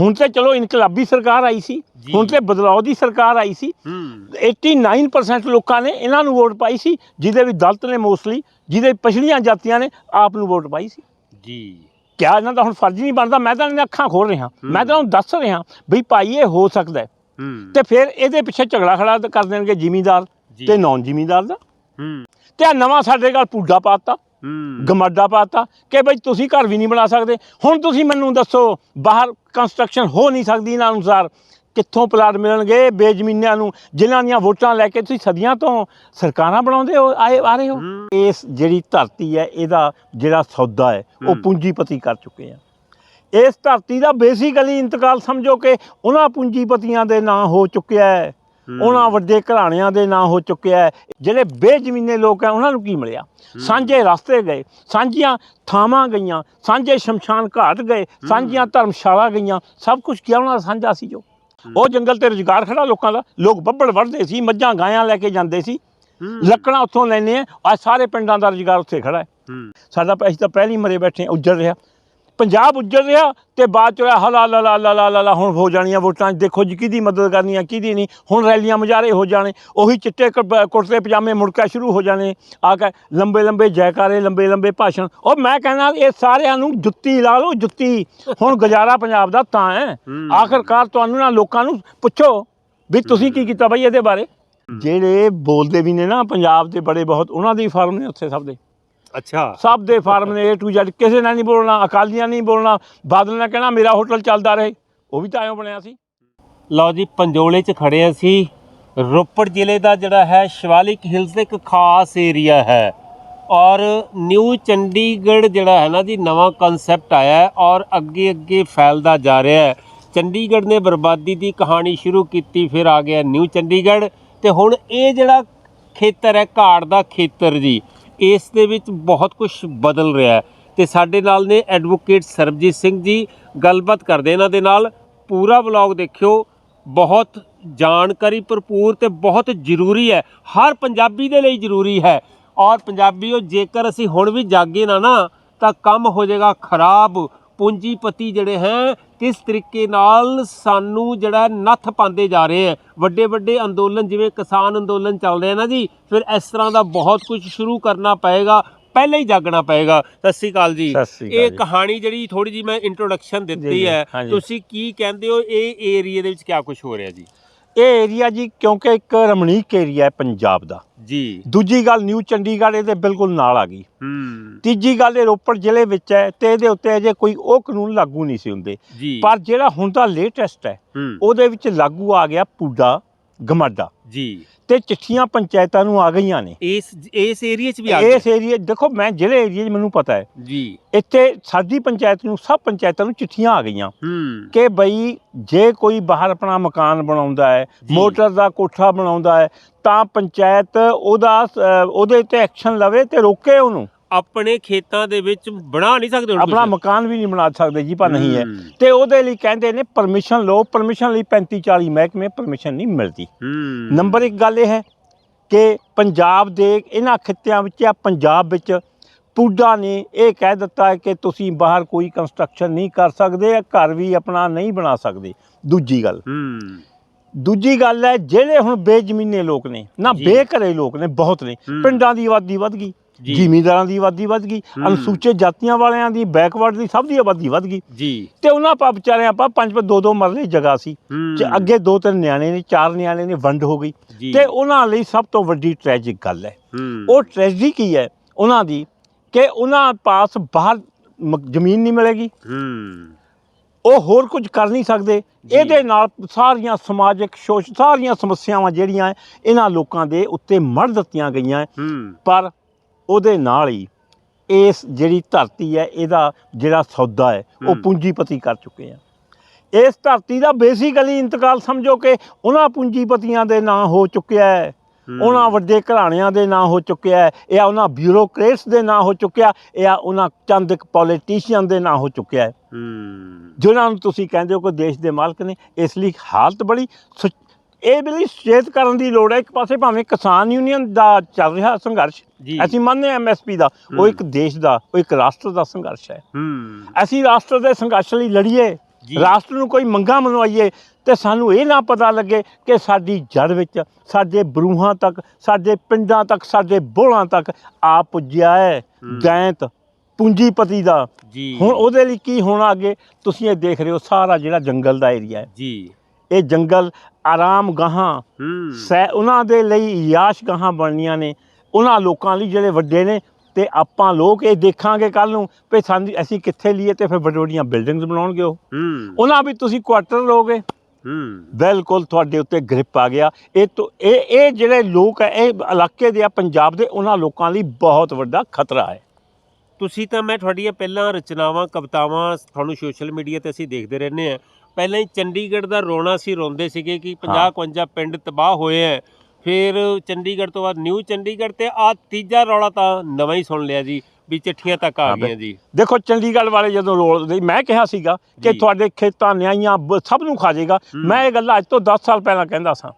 ਹੁਣ ਤੇ ਚਲੋ ਇਨਕਲਾਬੀ ਸਰਕਾਰ ਆਈ ਸੀ। ਹੁਣ ਤੇ ਬਦਲਾਅ ਦੀ ਸਰਕਾਰ ਆਈ ਸੀ। ਹੂੰ। 89% ਲੋਕਾਂ ਨੇ ਇਹਨਾਂ ਨੂੰ ਵੋਟ ਪਾਈ ਸੀ ਜਿਹਦੇ ਵੀ ਦਲਿਤ ਨੇ ਮੋਸਟਲੀ ਜਿਹਦੇ ਪਛੜੀਆਂ ਜਾਤੀਆਂ ਨੇ ਆਪ ਨੂੰ ਵੋਟ ਪਾਈ ਸੀ। ਜੀ। ਕਿਆ ਇਹਨਾਂ ਦਾ ਹੁਣ ਫਰਜ਼ ਨਹੀਂ ਬਣਦਾ ਮੈਂ ਤਾਂ ਇਹਨਾਂ ਅੱਖਾਂ ਖੋਲ ਰਿਹਾ ਮੈਂ ਤਾਂ ਉਹਨੂੰ ਦੱਸ ਰਿਹਾ ਵੀ ਭਾਈ ਇਹ ਹੋ ਸਕਦਾ ਹੈ। ਤੇ ਫਿਰ ਇਹਦੇ ਪਿੱਛੇ ਝਗੜਾ ਖੜਾ ਕਰ ਦੇਣਗੇ ਜ਼ਿਮੀਂਦਾਰ। ਤੇ ਨਾਨ ਜ਼ਿਮੀਂਦਾਰ ਦਾ ਤੇ ਆਹ ਨਵਾਂ ਸਾਡੇ ਘਰ ਪੂਡਾ ਪਾਤਾ ਗਮਾਡਾ ਪਾਤਾ ਕਿ ਬਈ ਤੁਸੀਂ ਘਰ ਵੀ ਨਹੀਂ ਬਣਾ ਸਕਦੇ ਹੁਣ ਤੁਸੀਂ ਮੈਨੂੰ ਦੱਸੋ ਬਾਹਰ ਕੰਸਟਰਕਸ਼ਨ ਹੋ ਨਹੀਂ ਸਕਦੀ ਇਹਨਾਂ ਅਨੁਸਾਰ ਕਿੱਥੋਂ ਪਲਾਟ ਮਿਲਣਗੇ ਬੇਜ਼ਮੀਨਿਆਂ ਨੂੰ ਜਿਨ੍ਹਾਂ ਦੀਆਂ ਵੋਟਾਂ ਲੈ ਕੇ ਤੁਸੀਂ ਸਦੀਆਂ ਤੋਂ ਸਰਕਾਰਾਂ ਬਣਾਉਂਦੇ ਹੋ ਆਏ ਆ ਰਹੇ ਹੋ। ਇਸ ਜਿਹੜੀ ਧਰਤੀ ਹੈ ਇਹਦਾ ਜਿਹੜਾ ਸੌਦਾ ਹੈ ਉਹ। ਪੂੰਜੀਪਤੀ ਕਰ ਚੁੱਕੇ ਆ ਇਸ ਧਰਤੀ ਦਾ ਬੇਸਿਕਲੀ ਇੰਤਕਾਲ ਸਮਝੋ ਕਿ ਉਹਨਾਂ ਪੂੰਜੀਪਤੀਆਂ ਦੇ ਨਾਂ ਹੋ ਚੁੱਕਿਆ ਹੂੰ। ਉਹਨਾਂ ਵੱਡੇ ਘਰਾਣਿਆਂ ਦੇ ਨਾਂ ਹੋ ਚੁੱਕਿਆ ਹੈ। ਜਿਹੜੇ ਬੇਜ਼ਮੀਨੇ ਲੋਕ ਆ ਉਹਨਾਂ ਨੂੰ ਕੀ ਮਿਲਿਆ? ਸਾਂਝੇ ਰਸਤੇ ਗਏ ਸਾਂਝੀਆਂ ਥਾਵਾਂ ਗਈਆਂ ਸਾਂਝੇ ਸ਼ਮਸ਼ਾਨ ਘਾਟ ਗਏ ਸਾਂਝੀਆਂ ਧਰਮਸ਼ਾਲਾ ਗਈਆਂ ਸਭ ਕੁਝ ਕਿਹਾ ਉਹਨਾਂ ਦਾ ਸਾਂਝਾ ਸੀ ਜੋ। ਉਹ ਜੰਗਲ ਤੇ ਰੁਜ਼ਗਾਰ ਖੜਾ ਲੋਕਾਂ ਦਾ ਲੋਕ ਬੱਬੜ ਵੜਦੇ ਸੀ ਮੱਝਾਂ ਗਾਇਆਂ ਲੈ ਕੇ ਜਾਂਦੇ ਸੀ। ਹੂੰ। ਲੱਕੜਾਂ ਉੱਥੋਂ ਲੈਣੇ ਆ ਅੱਜ ਸਾਰੇ ਪਿੰਡਾਂ ਦਾ ਰੁਜ਼ਗਾਰ ਉੱਥੇ ਖੜਾ ਹੈ। ਹੂੰ। ਸਾਡਾ ਅਸੀਂ ਤਾਂ ਪਹਿਲੀ ਮਰੇ ਬੈਠੇ ਹਾਂ, ਉੱਜੜ ਰਿਹਾ। ਪੰਜਾਬ ਉੱਜੜ ਰਿਹਾ ਤੇ ਬਾਅਦ ਚ ਹੋਇਆ ਹਲਾ ਲਾ ਲਾ ਲਾ ਲਾ ਲਾ ਹੁਣ ਹੋ ਜਾਣੀਆਂ ਵੋਟਾਂ 'ਚ ਦੇਖੋ ਜੀ ਕਿਹਦੀ ਮਦਦ ਕਰਨੀ ਆ ਕਿਹਦੀ ਨਹੀਂ। ਹੁਣ ਰੈਲੀਆਂ ਮੁਜ਼ਾਹਰੇ ਹੋ ਜਾਣੇ ਉਹੀ ਚਿੱਟੇ ਕੁੜਤੇ ਪਜਾਮੇ ਮੁੜਕਾ ਸ਼ੁਰੂ ਹੋ ਜਾਣੇ। ਆ ਕੇ ਲੰਬੇ ਲੰਬੇ ਜੈਕਾਰੇ ਲੰਬੇ ਲੰਬੇ ਭਾਸ਼ਣ। ਉਹ ਮੈਂ ਕਹਿੰਦਾ ਇਹ ਸਾਰਿਆਂ ਨੂੰ ਜੁੱਤੀ ਲਾ ਲਓ ਜੁੱਤੀ। ਹੁਣ ਗੁਜ਼ਾਰਾ ਪੰਜਾਬ ਦਾ ਤਾਂ ਹੂੰ। ਆਖਰਕਾਰ ਤੁਹਾਨੂੰ ਨਾ ਲੋਕਾਂ ਨੂੰ ਪੁੱਛੋ ਵੀ ਤੁਸੀਂ ਕੀ ਕੀਤਾ ਬਈ ਇਹਦੇ ਬਾਰੇ। ਜਿਹੜੇ ਬੋਲਦੇ ਵੀ ਨੇ ਨਾ ਪੰਜਾਬ ਦੇ ਬੜੇ ਬਹੁਤ ਉਹਨਾਂ ਦੇ ਫਾਰਮ ਨੇ ਉੱਥੇ ਸਭ ਦੇ। ਅੱਛਾ। ਸਭ ਦੇ ਫਾਰਮ ਨੇ A to Z ਕਿਸੇ ਨਾਲ ਨਹੀਂ ਬੋਲਣਾ ਅਕਾਲੀਆਂ ਨਹੀਂ ਬੋਲਣਾ ਬਾਦਲ ਨੇ ਕਹਿਣਾ ਮੇਰਾ ਹੋਟਲ ਚੱਲਦਾ ਰਹੇ। ਉਹ ਵੀ ਤਾਂ ਐਂ ਬਣਿਆ ਸੀ। ਲਓ ਜੀ ਪੰਜੋਲੇ 'ਚ ਖੜੇ ਅਸੀਂ। ਰੋਪੜ ਜ਼ਿਲ੍ਹੇ ਦਾ ਜਿਹੜਾ ਹੈ ਸ਼ਿਵਾਲਿਕ ਹਿਲਸ ਦਾ ਇੱਕ ਖਾਸ ਏਰੀਆ ਹੈ। ਔਰ ਨਿਊ ਚੰਡੀਗੜ੍ਹ ਜਿਹੜਾ ਹੈ ਨਾ ਜੀ ਨਵਾਂ ਕਨਸੈਪਟ ਆਇਆ ਹੈ ਔਰ ਅੱਗੇ ਅੱਗੇ ਫੈਲਦਾ ਜਾ ਰਿਹਾ ਹੈ। ਚੰਡੀਗੜ੍ਹ ਨੇ ਬਰਬਾਦੀ ਦੀ ਕਹਾਣੀ ਸ਼ੁਰੂ ਕੀਤੀ ਫਿਰ ਆ ਗਿਆ ਨਿਊ ਚੰਡੀਗੜ੍ਹ। ਤੇ ਹੁਣ ਇਹ ਜਿਹੜਾ ਖੇਤਰ ਹੈ ਘਾੜ ਦਾ ਖੇਤਰ ਜੀ ਇਸ ਦੇ ਵਿੱਚ ਬਹੁਤ ਕੁਝ ਬਦਲ ਰਿਹਾ ਹੈ। ਤੇ ਸਾਡੇ ਨਾਲ ਨੇ ਐਡਵੋਕੇਟ ਸਰਬਜੀਤ ਸਿੰਘ ਜੀ। ਗੱਲਬਾਤ ਕਰਦੇ ਇਹਨਾਂ ਦੇ ਨਾਲ। ਪੂਰਾ ਵਲੌਗ ਦੇਖਿਓ। ਬਹੁਤ ਜਾਣਕਾਰੀ ਭਰਪੂਰ ਤੇ ਬਹੁਤ ਜ਼ਰੂਰੀ ਹੈ। ਹਰ ਪੰਜਾਬੀ ਦੇ ਲਈ ਜ਼ਰੂਰੀ ਹੈ। ਔਰ ਪੰਜਾਬੀਓ, ਜੇਕਰ ਅਸੀਂ ਹੁਣ ਵੀ ਜਾਗੇ ਨਾ ਨਾ, ਤਾਂ ਕੰਮ ਹੋ ਜਾਏਗਾ ਖਰਾਬ। ਪੂੰਜੀਪਤੀ ਜਿਹੜੇ ਹੈ ਕਿਸ ਤਰੀਕੇ ਨਾਲ ਸਾਨੂੰ ਜਿਹੜਾ ਨੱਥ ਪਾਉਂਦੇ ਜਾ ਰਹੇ ਹੈ? ਵੱਡੇ ਵੱਡੇ ਅੰਦੋਲਨ ਜਿਵੇਂ ਕਿਸਾਨ ਅੰਦੋਲਨ ਚੱਲ ਰਹੇ ਨਾ ਜੀ ਫਿਰ ਇਸ ਤਰ੍ਹਾਂ ਦਾ ਬਹੁਤ ਕੁਝ ਸ਼ੁਰੂ ਕਰਨਾ ਪਏਗਾ ਪਹਿਲਾਂ ਹੀ ਜਾਗਣਾ ਪਏਗਾ। ਸਤਿ ਸ਼੍ਰੀ ਅਕਾਲ ਜੀ। ਇਹ। ਕਹਾਣੀ ਜਿਹੜੀ ਥੋੜੀ ਜੀ ਮੈਂ ਇੰਟਰੋਡਕਸ਼ਨ ਦਿੱਤੀ ਹੈ। ਤੁਸੀਂ ਕੀ ਕਹਿੰਦੇ ਹੋ? ਇਹ ਏਰੀਆ ਦੇ ਵਿੱਚ ਕੀ ਕੁਝ ਹੋ ਰਿਹਾ ਜੀ? ਇਹ ਏਰੀਆ ਜੀ ਕਿਉਂਕਿ ਇੱਕ ਰਮਣੀਕ ਏਰੀਆ ਹੈ ਪੰਜਾਬ ਦਾ। ਜੀ। ਦੂਜੀ ਗੱਲ ਨਿਊ ਚੰਡੀਗੜ੍ਹ ਇਹਦੇ ਬਿਲਕੁਲ ਨਾਲ ਆ ਗਈ। ਹੂੰ। ਤੀਜੀ ਗੱਲ ਇਹ ਰੋਪੜ ਜ਼ਿਲ੍ਹੇ ਵਿੱਚ ਹੈ ਤੇ ਇਹਦੇ ਉੱਤੇ ਅਜੇ ਕੋਈ ਉਹ ਕਾਨੂੰਨ ਲਾਗੂ ਨਹੀਂ ਸੀ ਹੁੰਦੇ। ਜੀ। ਪਰ ਜਿਹੜਾ ਹੁਣ ਦਾ ਲੇਟੈਸਟ ਹੈ ਹੂੰ। ਉਹਦੇ ਵਿੱਚ ਲਾਗੂ ਆ ਗਿਆ ਪੂਡਾ। ਗਮਾਡਾ ਜੀ। ਤੇ ਚਿੱਠੀਆਂ ਪੰਚਾਇਤਾਂ ਨੂੰ ਆ ਗਈਆਂ ਨੇ। ਇਸ ਇਸ ਏਰੀਆ 'ਚ ਵੀ ਆ ਇਸ ਏਰੀਆ ਦੇਖੋ ਮੈਂ ਜਿਹੜੇ ਏਰੀਆ 'ਚ ਮੈਨੂੰ ਪਤਾ ਹੈ। ਜੀ। ਇੱਥੇ ਸਾਡੀ ਪੰਚਾਇਤ ਨੂੰ ਸਭ ਪੰਚਾਇਤਾਂ ਨੂੰ ਚਿੱਠੀਆਂ ਆ ਗਈਆਂ। ਹੂੰ। ਕਿ ਬਈ ਜੇ ਕੋਈ ਬਾਹਰ ਆਪਣਾ ਮਕਾਨ ਬਣਾਉਂਦਾ ਹੈ। ਮੋਟਰ ਦਾ ਕੋਠਾ ਬਣਾਉਂਦਾ ਹੈ ਤਾਂ ਪੰਚਾਇਤ ਉਹਦਾ ਉਹਦੇ ਤੇ ਐਕਸ਼ਨ ਲਵੇ ਤੇ ਰੋਕੇ ਉਹਨੂੰ। ਆਪਣੇ ਖੇਤਾਂ ਦੇ ਵਿੱਚ ਬਣਾ ਨਹੀਂ ਸਕਦੇ ਹੁਣ ਆਪਣਾ? ਮਕਾਨ ਵੀ ਨਹੀਂ ਬਣਾ ਸਕਦੇ ਜੀ ਪਰ ਨਹੀਂ ਹੈ ਹੂੰ। ਤੇ ਉਹਦੇ ਲਈ ਕਹਿੰਦੇ ਨੇ ਪਰਮਿਸ਼ਨ ਲਓ ਪਰਮਿਸ਼ਨ ਲਈ 35 40 ਮਹਿਕਮੇ ਪਰਮਿਸ਼ਨ ਨਹੀਂ ਮਿਲਦੀ ਹੂੰ ਨੰਬਰ ਇੱਕ ਗੱਲ ਇਹ ਹੈ ਕਿ ਪੰਜਾਬ ਦੇ ਇਹਨਾਂ ਖਿੱਤਿਆਂ ਵਿੱਚ ਜਾਂ ਪੰਜਾਬ ਵਿੱਚ ਪੂਡਾ ਨੇ ਇਹ ਕਹਿ ਦਿੱਤਾ ਹੈ ਕਿ ਤੁਸੀਂ ਬਾਹਰ ਕੋਈ ਕੰਸਟਰਕਸ਼ਨ ਨਹੀਂ ਕਰ ਸਕਦੇ ਜਾਂ ਘਰ ਵੀ ਆਪਣਾ ਨਹੀਂ ਬਣਾ ਸਕਦੇ ਦੂਜੀ ਗੱਲ ਹੂੰ ਦੂਜੀ ਗੱਲ ਹੈ ਜਿਹੜੇ ਹੁਣ ਬੇਜ਼ਮੀਨੇ ਲੋਕ ਨੇ ਨਾ ਜੀ। ਬੇਘਰੇ ਲੋਕ ਨੇ ਬਹੁਤ ਨੇ ਹੂੰ। ਪਿੰਡਾਂ ਦੀ ਆਬਾਦੀ ਵੱਧ ਗਈ। ਜ਼ਿਮੀਂਦਾਰਾਂ ਦੀ ਆਬਾਦੀ ਵੱਧ ਗਈ। ਅਨੁਸੂਚਿਤ ਜਾਤੀਆਂ ਵਾਲਿਆਂ ਦੀ ਬੈਕਵਰਡ ਦੀ ਸਭ ਦੀ ਆਬਾਦੀ ਵੱਧ ਗਈ। ਜੀ। ਤੇ ਉਹਨਾਂ ਪਾ ਵਿਚਾਰਿਆਂ ਪਾ ਪੰਜ ਪੰਜ ਦੋ ਦੋ ਮਰਲੇ ਜਗ੍ਹਾ ਸੀ। ਅੱਗੇ ਦੋ ਤਿੰਨ ਨਿਆਣੇ ਨੇ ਚਾਰ ਨਿਆਣੇ ਨੇ ਵੰਡ ਹੋ ਗਈ। ਤੇ ਉਹਨਾਂ ਲਈ ਸਭ ਤੋਂ ਵੱਡੀ ਟ੍ਰੈਜਿਕ ਗੱਲ ਹੈ। ਉਹ ਟ੍ਰੈਜਡੀ ਕੀ ਹੈ? ਉਹਨਾਂ ਦੀ ਕਿ ਉਹਨਾਂ ਪਾਸ ਬਾਹਰ ਜ਼ਮੀਨ ਨਹੀਂ ਮਿਲੇਗੀ। ਉਹ ਹੋਰ ਕੁਝ ਕਰ ਨਹੀਂ ਸਕਦੇ। ਇਹਦੇ ਨਾਲ ਸਾਰੀਆਂ ਸਮਾਜਿਕ ਸ਼ੋਸ਼ ਸਾਰੀਆਂ ਸਮੱਸਿਆਵਾਂ ਜਿਹੜੀਆਂ ਇਹਨਾਂ ਲੋਕਾਂ ਦੇ ਉੱਤੇ ਮੜ ਦਿੱਤੀਆਂ ਗਈਆਂ ਪਰ ਉਹਦੇ ਨਾਲ ਹੀ ਇਸ ਜਿਹੜੀ ਧਰਤੀ ਹੈ ਇਹਦਾ ਜਿਹੜਾ ਸੌਦਾ ਹੈ ਉਹ। ਪੂੰਜੀਪਤੀ ਕਰ ਚੁੱਕੇ ਆ ਇਸ ਧਰਤੀ ਦਾ ਬੇਸਿਕਲੀ ਇੰਤਕਾਲ ਸਮਝੋ ਕਿ ਉਹਨਾਂ ਪੂੰਜੀਪਤੀਆਂ ਦੇ ਨਾਂ ਹੋ ਚੁੱਕਿਆ ਹੈ। ਉਹਨਾਂ ਵੱਡੇ ਘਰਾਣਿਆਂ ਦੇ ਨਾਂ ਹੋ ਚੁੱਕਿਆ ਹੈ ਇਹ ਉਹਨਾਂ ਬਿਊਰੋਕਰੇਟਸ ਦੇ ਨਾਂ ਹੋ ਚੁੱਕਿਆ ਇਹ ਉਹਨਾਂ ਚੰਦ ਇੱਕ ਪੋਲੀਟੀਸ਼ੀਅਨ ਦੇ ਨਾਂ ਹੋ ਚੁੱਕਿਆ ਹੈ ਜਿਨ੍ਹਾਂ ਨੂੰ ਤੁਸੀਂ ਕਹਿੰਦੇ ਹੋ ਕਿ ਦੇਸ਼ ਦੇ ਮਾਲਕ ਨੇ ਇਸ ਲਈ ਹਾਲਤ ਬੜੀ ਇਹ ਬੜੀ ਸੁਚੇਤ ਕਰਨ ਦੀ ਲੋੜ ਹੈ। ਇੱਕ ਪਾਸੇ ਭਾਵੇਂ ਕਿਸਾਨ ਯੂਨੀਅਨ ਦਾ ਚੱਲ ਰਿਹਾ ਸੰਘਰਸ਼ ਜੀ। ਅਸੀਂ ਮੰਨਦੇ ਹਾਂ ਐਮਐਸਪੀ ਦਾ ਉਹ। ਇੱਕ ਦੇਸ਼ ਦਾ ਉਹ ਇੱਕ ਰਾਸ਼ਟਰ ਦਾ ਸੰਘਰਸ਼ ਹੈ। ਹੂੰ। ਅਸੀਂ ਰਾਸ਼ਟਰ ਦੇ ਸੰਘਰਸ਼ ਲਈ ਲੜੀਏ ਜੀ। ਰਾਸ਼ਟਰ ਨੂੰ ਕੋਈ ਮੰਗਾ ਮਨਵਾਈਏ ਤੇ ਸਾਨੂੰ ਇਹ ਨਾ ਪਤਾ ਲੱਗੇ ਕਿ ਸਾਡੀ ਜੜ ਵਿੱਚ ਸਾਡੇ ਬਰੂਹਾਂ ਤੱਕ ਸਾਡੇ ਪਿੰਡਾਂ ਤੱਕ ਸਾਡੇ ਬੋਲਾਂ ਤੱਕ ਆ ਪੁੱਜਿਆ ਹੈ। ਹੂੰ। ਗੈਂਤ ਪੂੰਜੀਪਤੀ ਦਾ। ਜੀ। ਹੁਣ ਉਹਦੇ ਲਈ ਕੀ ਹੋਣਾ ਅੱਗੇ? ਤੁਸੀਂ ਇਹ ਦੇਖ ਰਹੇ ਹੋ ਸਾਰਾ ਜਿਹੜਾ ਜੰਗਲ ਦਾ ਏਰੀਆ ਹੈ। ਜੀ। ਇਹ ਜੰਗਲ ਆਰਾਮ ਗਾਹਾਂ। ਸੈ ਉਹਨਾਂ ਦੇ ਲਈ ਯਾਸ਼ ਗਾਹਾਂ ਬਣਨੀਆਂ ਨੇ। ਉਹਨਾਂ ਲੋਕਾਂ ਲਈ ਜਿਹੜੇ ਵੱਡੇ ਨੇ ਤੇ ਆਪਾਂ ਲੋਕ ਇਹ ਦੇਖਾਂਗੇ ਕੱਲ ਨੂੰ ਵੀ ਸਾਨੂੰ ਅਸੀਂ ਕਿੱਥੇ ਲਈਏ ਤੇ ਫਿਰ ਵੱਡੀ ਵੱਡੀਆਂ ਬਿਲਡਿੰਗਸ ਬਣਾਉਣਗੇ ਉਹ। ਉਹਨਾਂ ਵੀ ਤੁਸੀਂ ਕੁਆਟਰ ਲੋਗੇ ਹੂੰ। ਬਿਲਕੁਲ ਤੁਹਾਡੇ ਉੱਤੇ ਗ੍ਰਿਪ ਆ ਗਿਆ। ਇਹ ਤੋਂ ਇਹ ਇਹ ਜਿਹੜੇ ਲੋਕ ਹੈ ਇਹ ਇਲਾਕੇ ਦੇ ਆ ਪੰਜਾਬ ਦੇ ਉਹਨਾਂ ਲੋਕਾਂ ਲਈ ਬਹੁਤ ਵੱਡਾ ਖਤਰਾ ਹੈ। ਤੁਸੀਂ ਤਾਂ ਮੈਂ ਤੁਹਾਡੀਆਂ ਪਹਿਲਾਂ ਰਚਨਾਵਾਂ ਕਵਿਤਾਵਾਂ ਤੁਹਾਨੂੰ ਸੋਸ਼ਲ ਮੀਡੀਆ ਤੇ ਅਸੀਂ ਦੇਖਦੇ ਰਹਿੰਦੇ ਆ ਪਹਿਲਾਂ ਹੀ ਚੰਡੀਗੜ੍ਹ ਦਾ ਰੋਣਾ ਸੀ ਰੋਂਦੇ ਸੀਗੇ ਕਿ 50 ਹਾਂ। 51 ਪਿੰਡ ਤਬਾਹ ਹੋਏ ਆ ਫਿਰ ਚੰਡੀਗੜ੍ਹ ਤੋਂ ਬਾਅਦ ਨਿਊ ਚੰਡੀਗੜ੍ਹ ਤੇ ਆ ਤੀਜਾ ਰੌਲਾ ਤਾਂ ਨਵਾਂ ਹੀ ਸੁਣ ਲਿਆ ਜੀ ਵੀ ਚਿੱਠੀਆਂ ਤੱਕ ਆ ਗਈਆਂ ਜੀ ਦੇਖੋ ਚੰਡੀਗੜ੍ਹ ਵਾਲੇ ਜਦੋਂ ਰੋਲ ਦੇ ਮੈਂ ਕਿਹਾ ਸੀਗਾ ਕਿ। ਤੁਹਾਡੇ ਖੇਤਾਂ ਨਿਆਈਆਂ ਸਭ ਨੂੰ ਖਾ ਜਾਏਗਾ। ਮੈਂ ਇਹ ਗੱਲ ਅੱਜ ਤੋਂ 10 ਸਾਲ ਪਹਿਲਾਂ ਕਹਿੰਦਾ ਸਾਂ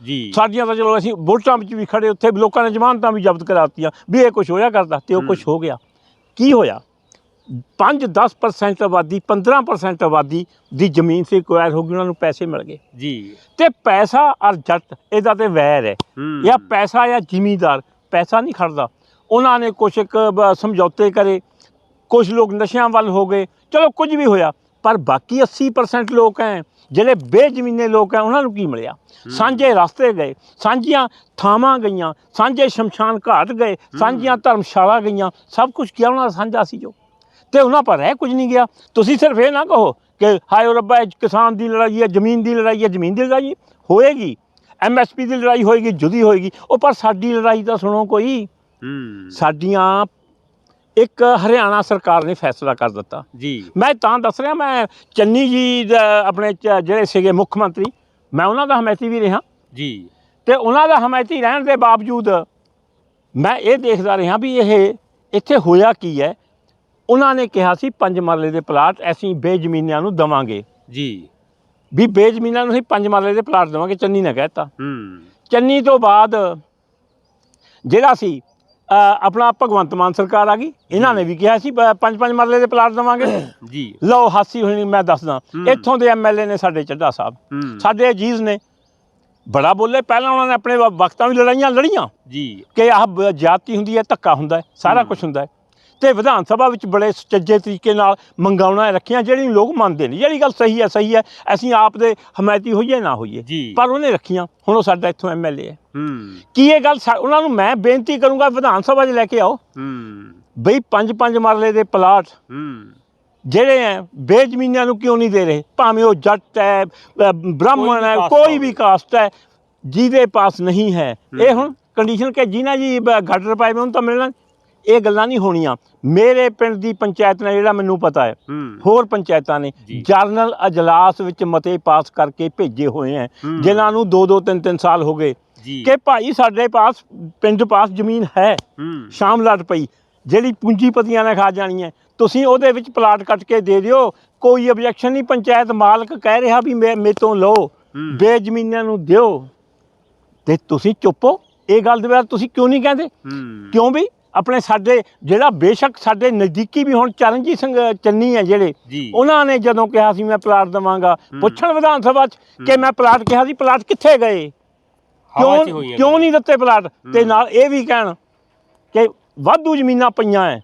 ਜੀ ਸਾਡੀਆਂ ਤਾਂ ਚਲੋ ਅਸੀਂ ਵੋਟਾਂ ਵਿੱਚ ਵੀ ਖੜੇ ਉੱਥੇ ਲੋਕਾਂ ਨੇ ਜ਼ਮਾਨਤਾਂ ਵੀ ਜ਼ਬਤ ਕਰਾਤੀਆਂ ਵੀ ਇਹ ਕੁਝ ਹੋਇਆ ਕਰਦਾ ਤੇ ਉਹ। ਕੁਝ ਹੋ ਗਿਆ ਕੀ ਹੋਇਆ? 5-10% ਆਬਾਦੀ 15% ਆਬਾਦੀ ਦੀ ਜ਼ਮੀਨ ਸੀ ਐਕਵਾਇਰ ਹੋ ਗਈ ਉਹਨਾਂ ਨੂੰ ਪੈਸੇ ਮਿਲ ਗਏ। ਜੀ। ਤੇ ਪੈਸਾ ਔਰ ਜੱਟ ਇਹਦਾ ਤੇ ਵੈਰ ਹੈ। ਜਾਂ ਪੈਸਾ ਜਾਂ ਜ਼ਿਮੀਦਾਰ ਪੈਸਾ ਨਹੀਂ ਖੜਦਾ। ਉਹਨਾਂ ਨੇ ਬ- ਸਮਝੌਤੇ ਕਰੇ। ਕੁਝ ਲੋਕ ਨਸ਼ਿਆਂ ਵੱਲ ਹੋ ਗਏ। ਚਲੋ ਕੁਝ ਵੀ ਹੋਇਆ ਪਰ ਬਾਕੀ 80% ਲੋਕ ਹੈ ਜਿਹੜੇ ਬੇਜ਼ਮੀਨੇ ਲੋਕ ਹੈ ਉਹਨਾਂ ਨੂੰ ਕੀ ਮਿਲਿਆ? ਸਾਂਝੇ ਰਸਤੇ ਗਏ ਸਾਂਝੀਆਂ ਥਾਵਾਂ ਗਈਆਂ ਸਾਂਝੇ ਸ਼ਮਸ਼ਾਨ ਘਾਟ ਗਏ ਸਾਂਝੀਆਂ ਧਰਮਸ਼ਾਲਾ ਗਈਆਂ ਸਭ ਕੁਝ ਕੀ ਉਹਨਾਂ ਦਾ ਸਾਂਝਾ ਸੀ ਜੋ। ਤੇ ਉਹਨਾਂ ਪਰ ਰਹਿ ਕੁਝ ਨਹੀਂ ਗਿਆ। ਤੁਸੀਂ ਸਿਰਫ ਇਹ ਨਾ ਕਹੋ ਕਿ ਹਾਏ ਰੱਬਾ ਇਹ ਕਿਸਾਨ ਦੀ ਲੜਾਈ ਹੈ ਜ਼ਮੀਨ ਦੀ ਲੜਾਈ ਹੈ ਜ਼ਮੀਨ ਦੀ ਲੜਾਈ ਹੋਏਗੀ ਐਮਐਸਪੀ ਦੀ ਲੜਾਈ ਹੋਏਗੀ ਜੁਦੀ ਹੋਏਗੀ। ਉਹ ਪਰ ਸਾਡੀ ਲੜਾਈ ਤਾਂ ਸੁਣੋ ਕੋਈ। ਸਾਡੀਆਂ ਇੱਕ ਹਰਿਆਣਾ ਸਰਕਾਰ ਨੇ ਫੈਸਲਾ ਕਰ ਦਿੱਤਾ। ਜੀ। ਮੈਂ ਤਾਂ ਦੱਸ ਰਿਹਾ ਮੈਂ ਚੰਨੀ ਜੀ ਦਾ ਆਪਣੇ ਚ- ਜਿਹੜੇ ਸੀਗੇ ਮੁੱਖ ਮੰਤਰੀ ਮੈਂ ਉਹਨਾਂ ਦਾ ਹਮਾਇਤੀ ਵੀ ਰਿਹਾ। ਜੀ। ਤੇ ਉਹਨਾਂ ਦਾ ਹਮਾਇਤੀ ਰਹਿਣ ਦੇ ਬਾਵਜੂਦ ਮੈਂ ਇਹ ਦੇਖਦਾ ਰਿਹਾ ਵੀ ਇਹ ਇੱਥੇ ਹੋਇਆ ਕੀ ਹੈ। ਉਹਨਾਂ ਨੇ ਕਿਹਾ ਸੀ ਪੰਜ ਮਰਲੇ ਦੇ ਪਲਾਟ ਅਸੀਂ ਬੇਜ਼ਮੀਨਿਆਂ ਨੂੰ ਦਵਾਂਗੇ। ਜੀ। ਵੀ ਬੇਜ਼ਮੀਨਾਂ ਨੂੰ ਅਸੀਂ ਪੰਜ ਮਰਲੇ ਦੇ ਪਲਾਟ ਦੇਵਾਂਗੇ ਚੰਨੀ ਨੇ ਕਹਿਤਾ ਹੂੰ। ਚੰਨੀ ਤੋਂ ਬਾਅਦ ਜਿਹੜਾ ਸੀ ਆਪਣਾ ਭਗਵੰਤ ਮਾਨ ਸਰਕਾਰ ਆ ਗਈ। ਇਹਨਾਂ ਨੇ ਵੀ ਕਿਹਾ ਸੀ ਪੰਜ ਪੰਜ ਮਰਲੇ ਦੇ ਪਲਾਟ ਦੇਵਾਂਗੇ। ਜੀ। ਲਓ ਹਾਸੀ ਹੋਣੀ ਮੈਂ ਦੱਸਦਾ। ਇੱਥੋਂ ਦੇ ਐਮਐਲਏ ਨੇ ਸਾਡੇ ਚੱਡਾ ਸਾਹਿਬ। ਸਾਡੇ ਅਜੀਜ਼ ਨੇ। ਬੜਾ ਬੋਲੇ ਪਹਿਲਾਂ ਉਹਨਾਂ ਨੇ ਆਪਣੇ ਵਕਤਾਂ ਵੀ ਲੜਾਈਆਂ ਲੜੀਆਂ। ਜੀ। ਕਿ ਆਹ ਜਾਤੀ ਹੁੰਦੀ ਹੈ ਧੱਕਾ ਹੁੰਦਾ ਹੈ ਸਾਰਾ। ਕੁਝ ਹੁੰਦਾ ਹੈ। ਤੇ ਵਿਧਾਨ ਸਭਾ ਵਿੱਚ ਬੜੇ ਸੁਚੱਜੇ ਤਰੀਕੇ ਨਾਲ ਮੰਗਾਉਣਾ ਰੱਖੀਆਂ ਜਿਹੜੀ ਲੋਕ ਮੰਨਦੇ ਨੇ ਜਿਹੜੀ ਗੱਲ ਸਹੀ ਹੈ ਸਹੀ ਹੈ ਅਸੀਂ ਆਪ ਦੇ ਹਮਾਇਤੀ ਹੋਈਏ ਨਾ ਹੋਈਏ। ਪਰ ਉਹਨੇ ਰੱਖੀਆਂ ਹੁਣ ਉਹ ਸਾਡਾ ਇੱਥੋਂ ਐਮਐਲਏ ਹੈ। ਕੀ ਇਹ ਗੱਲ ਉਹਨਾਂ ਨੂੰ ਮੈਂ ਬੇਨਤੀ ਕਰੂੰਗਾ ਵਿਧਾਨ ਸਭਾ 'ਚ ਲੈ ਕੇ ਆਓ। ਬਈ ਪੰਜ ਪੰਜ ਮਰਲੇ ਦੇ ਪਲਾਟ ਜਿਹੜੇ ਹੈ ਬੇਜ਼ਮੀਨਾਂ ਨੂੰ ਕਿਉਂ ਨਹੀਂ ਦੇ ਰਹੇ? ਭਾਵੇਂ ਉਹ ਜੱਟ ਹੈ ਬ੍ਰਾਹਮਣ ਹੈ ਕੋਈ। ਵੀ ਕਾਸਟ ਹੈ ਜਿਹਦੇ ਪਾਸ ਨਹੀਂ ਹੈ। ਇਹ ਹੁਣ ਕੰਡੀਸ਼ਨ ਕਿ ਜਿਨ੍ਹਾਂ ਜੀ ਬ- ਗਟਰ ਪਾਏ ਹੋਣ ਤਾਂ ਮਿਲਣਾ ਇਹ ਗੱਲਾਂ ਨਹੀਂ ਹੋਣੀਆਂ। ਮੇਰੇ ਪਿੰਡ ਦੀ ਪੰਚਾਇਤ ਨੇ ਜਿਹੜਾ ਮੈਨੂੰ ਪਤਾ ਹੈ ਹੋਰ ਪੰਚਾਇਤਾਂ ਨੇ। ਜਰਨਲ ਅਜਲਾਸ ਵਿੱਚ ਮਤੇ ਪਾਸ ਕਰਕੇ ਭੇਜੇ ਹੋਏ ਹੂੰ। ਜਿਨ੍ਹਾਂ ਨੂੰ 2-2 3-3 ਸਾਲ ਹੋ ਗਏ। ਕਿ ਭਾਈ ਸਾਡੇ ਪਾਸ ਪਿੰਡ ਪਾਸ ਜ਼ਮੀਨ ਹੈ ਸ਼ਾਮ ਲੜ ਪਈ ਜਿਹੜੀ ਪੂੰਜੀਪਤੀਆਂ ਨੇ ਖਾ ਜਾਣੀ ਹੈ ਤੁਸੀਂ ਉਹਦੇ ਵਿੱਚ ਪਲਾਟ ਕੱਟ ਕੇ ਦੇ ਦਿਓ ਕੋਈ ਆਬਜੈਕਸ਼ਨ ਨਹੀਂ ਪੰਚਾਇਤ ਮਾਲਕ ਕਹਿ ਰਿਹਾ ਵੀ ਮੈਂ ਮੇਰੇ ਤੋਂ ਲਓ। ਬੇਜ਼ਮੀਨਾਂ ਨੂੰ ਦਿਓ। ਤੇ ਤੁਸੀਂ ਚੁੱਪੋ ਇਹ ਗੱਲ ਦੇ ਬਾਰੇ ਤੁਸੀਂ ਕਿਉਂ ਨਹੀਂ ਕਹਿੰਦੇ? ਕਿਉਂ ਵੀ ਆਪਣੇ ਸਾਡੇ ਜਿਹੜਾ ਬੇਸ਼ੱਕ ਸਾਡੇ ਨਜ਼ਦੀਕੀ ਵੀ ਹੁਣ ਚਰਨਜੀਤ ਸਿੰਘ ਚੰਨੀ ਹੈ ਜਿਹੜੇ ਉਹਨਾਂ ਨੇ ਜਦੋਂ ਕਿਹਾ ਸੀ ਮੈਂ ਪਲਾਟ ਦਵਾਂਗਾ ਪੁੱਛਣ ਵਿਧਾਨ ਸਭਾ 'ਚ ਕਿ ਮੈਂ ਪਲਾਟ ਕਿਹਾ ਸੀ ਪਲਾਟ ਕਿੱਥੇ ਗਏ? ਕਿਉਂ ਕਿਉਂ ਨਹੀਂ ਦਿੱਤੇ ਪਲਾਟ? ਤੇ। ਨਾਲ ਇਹ ਵੀ ਕਹਿਣ ਕਿ ਵਾਧੂ ਜ਼ਮੀਨਾਂ ਪਈਆਂ ਐ।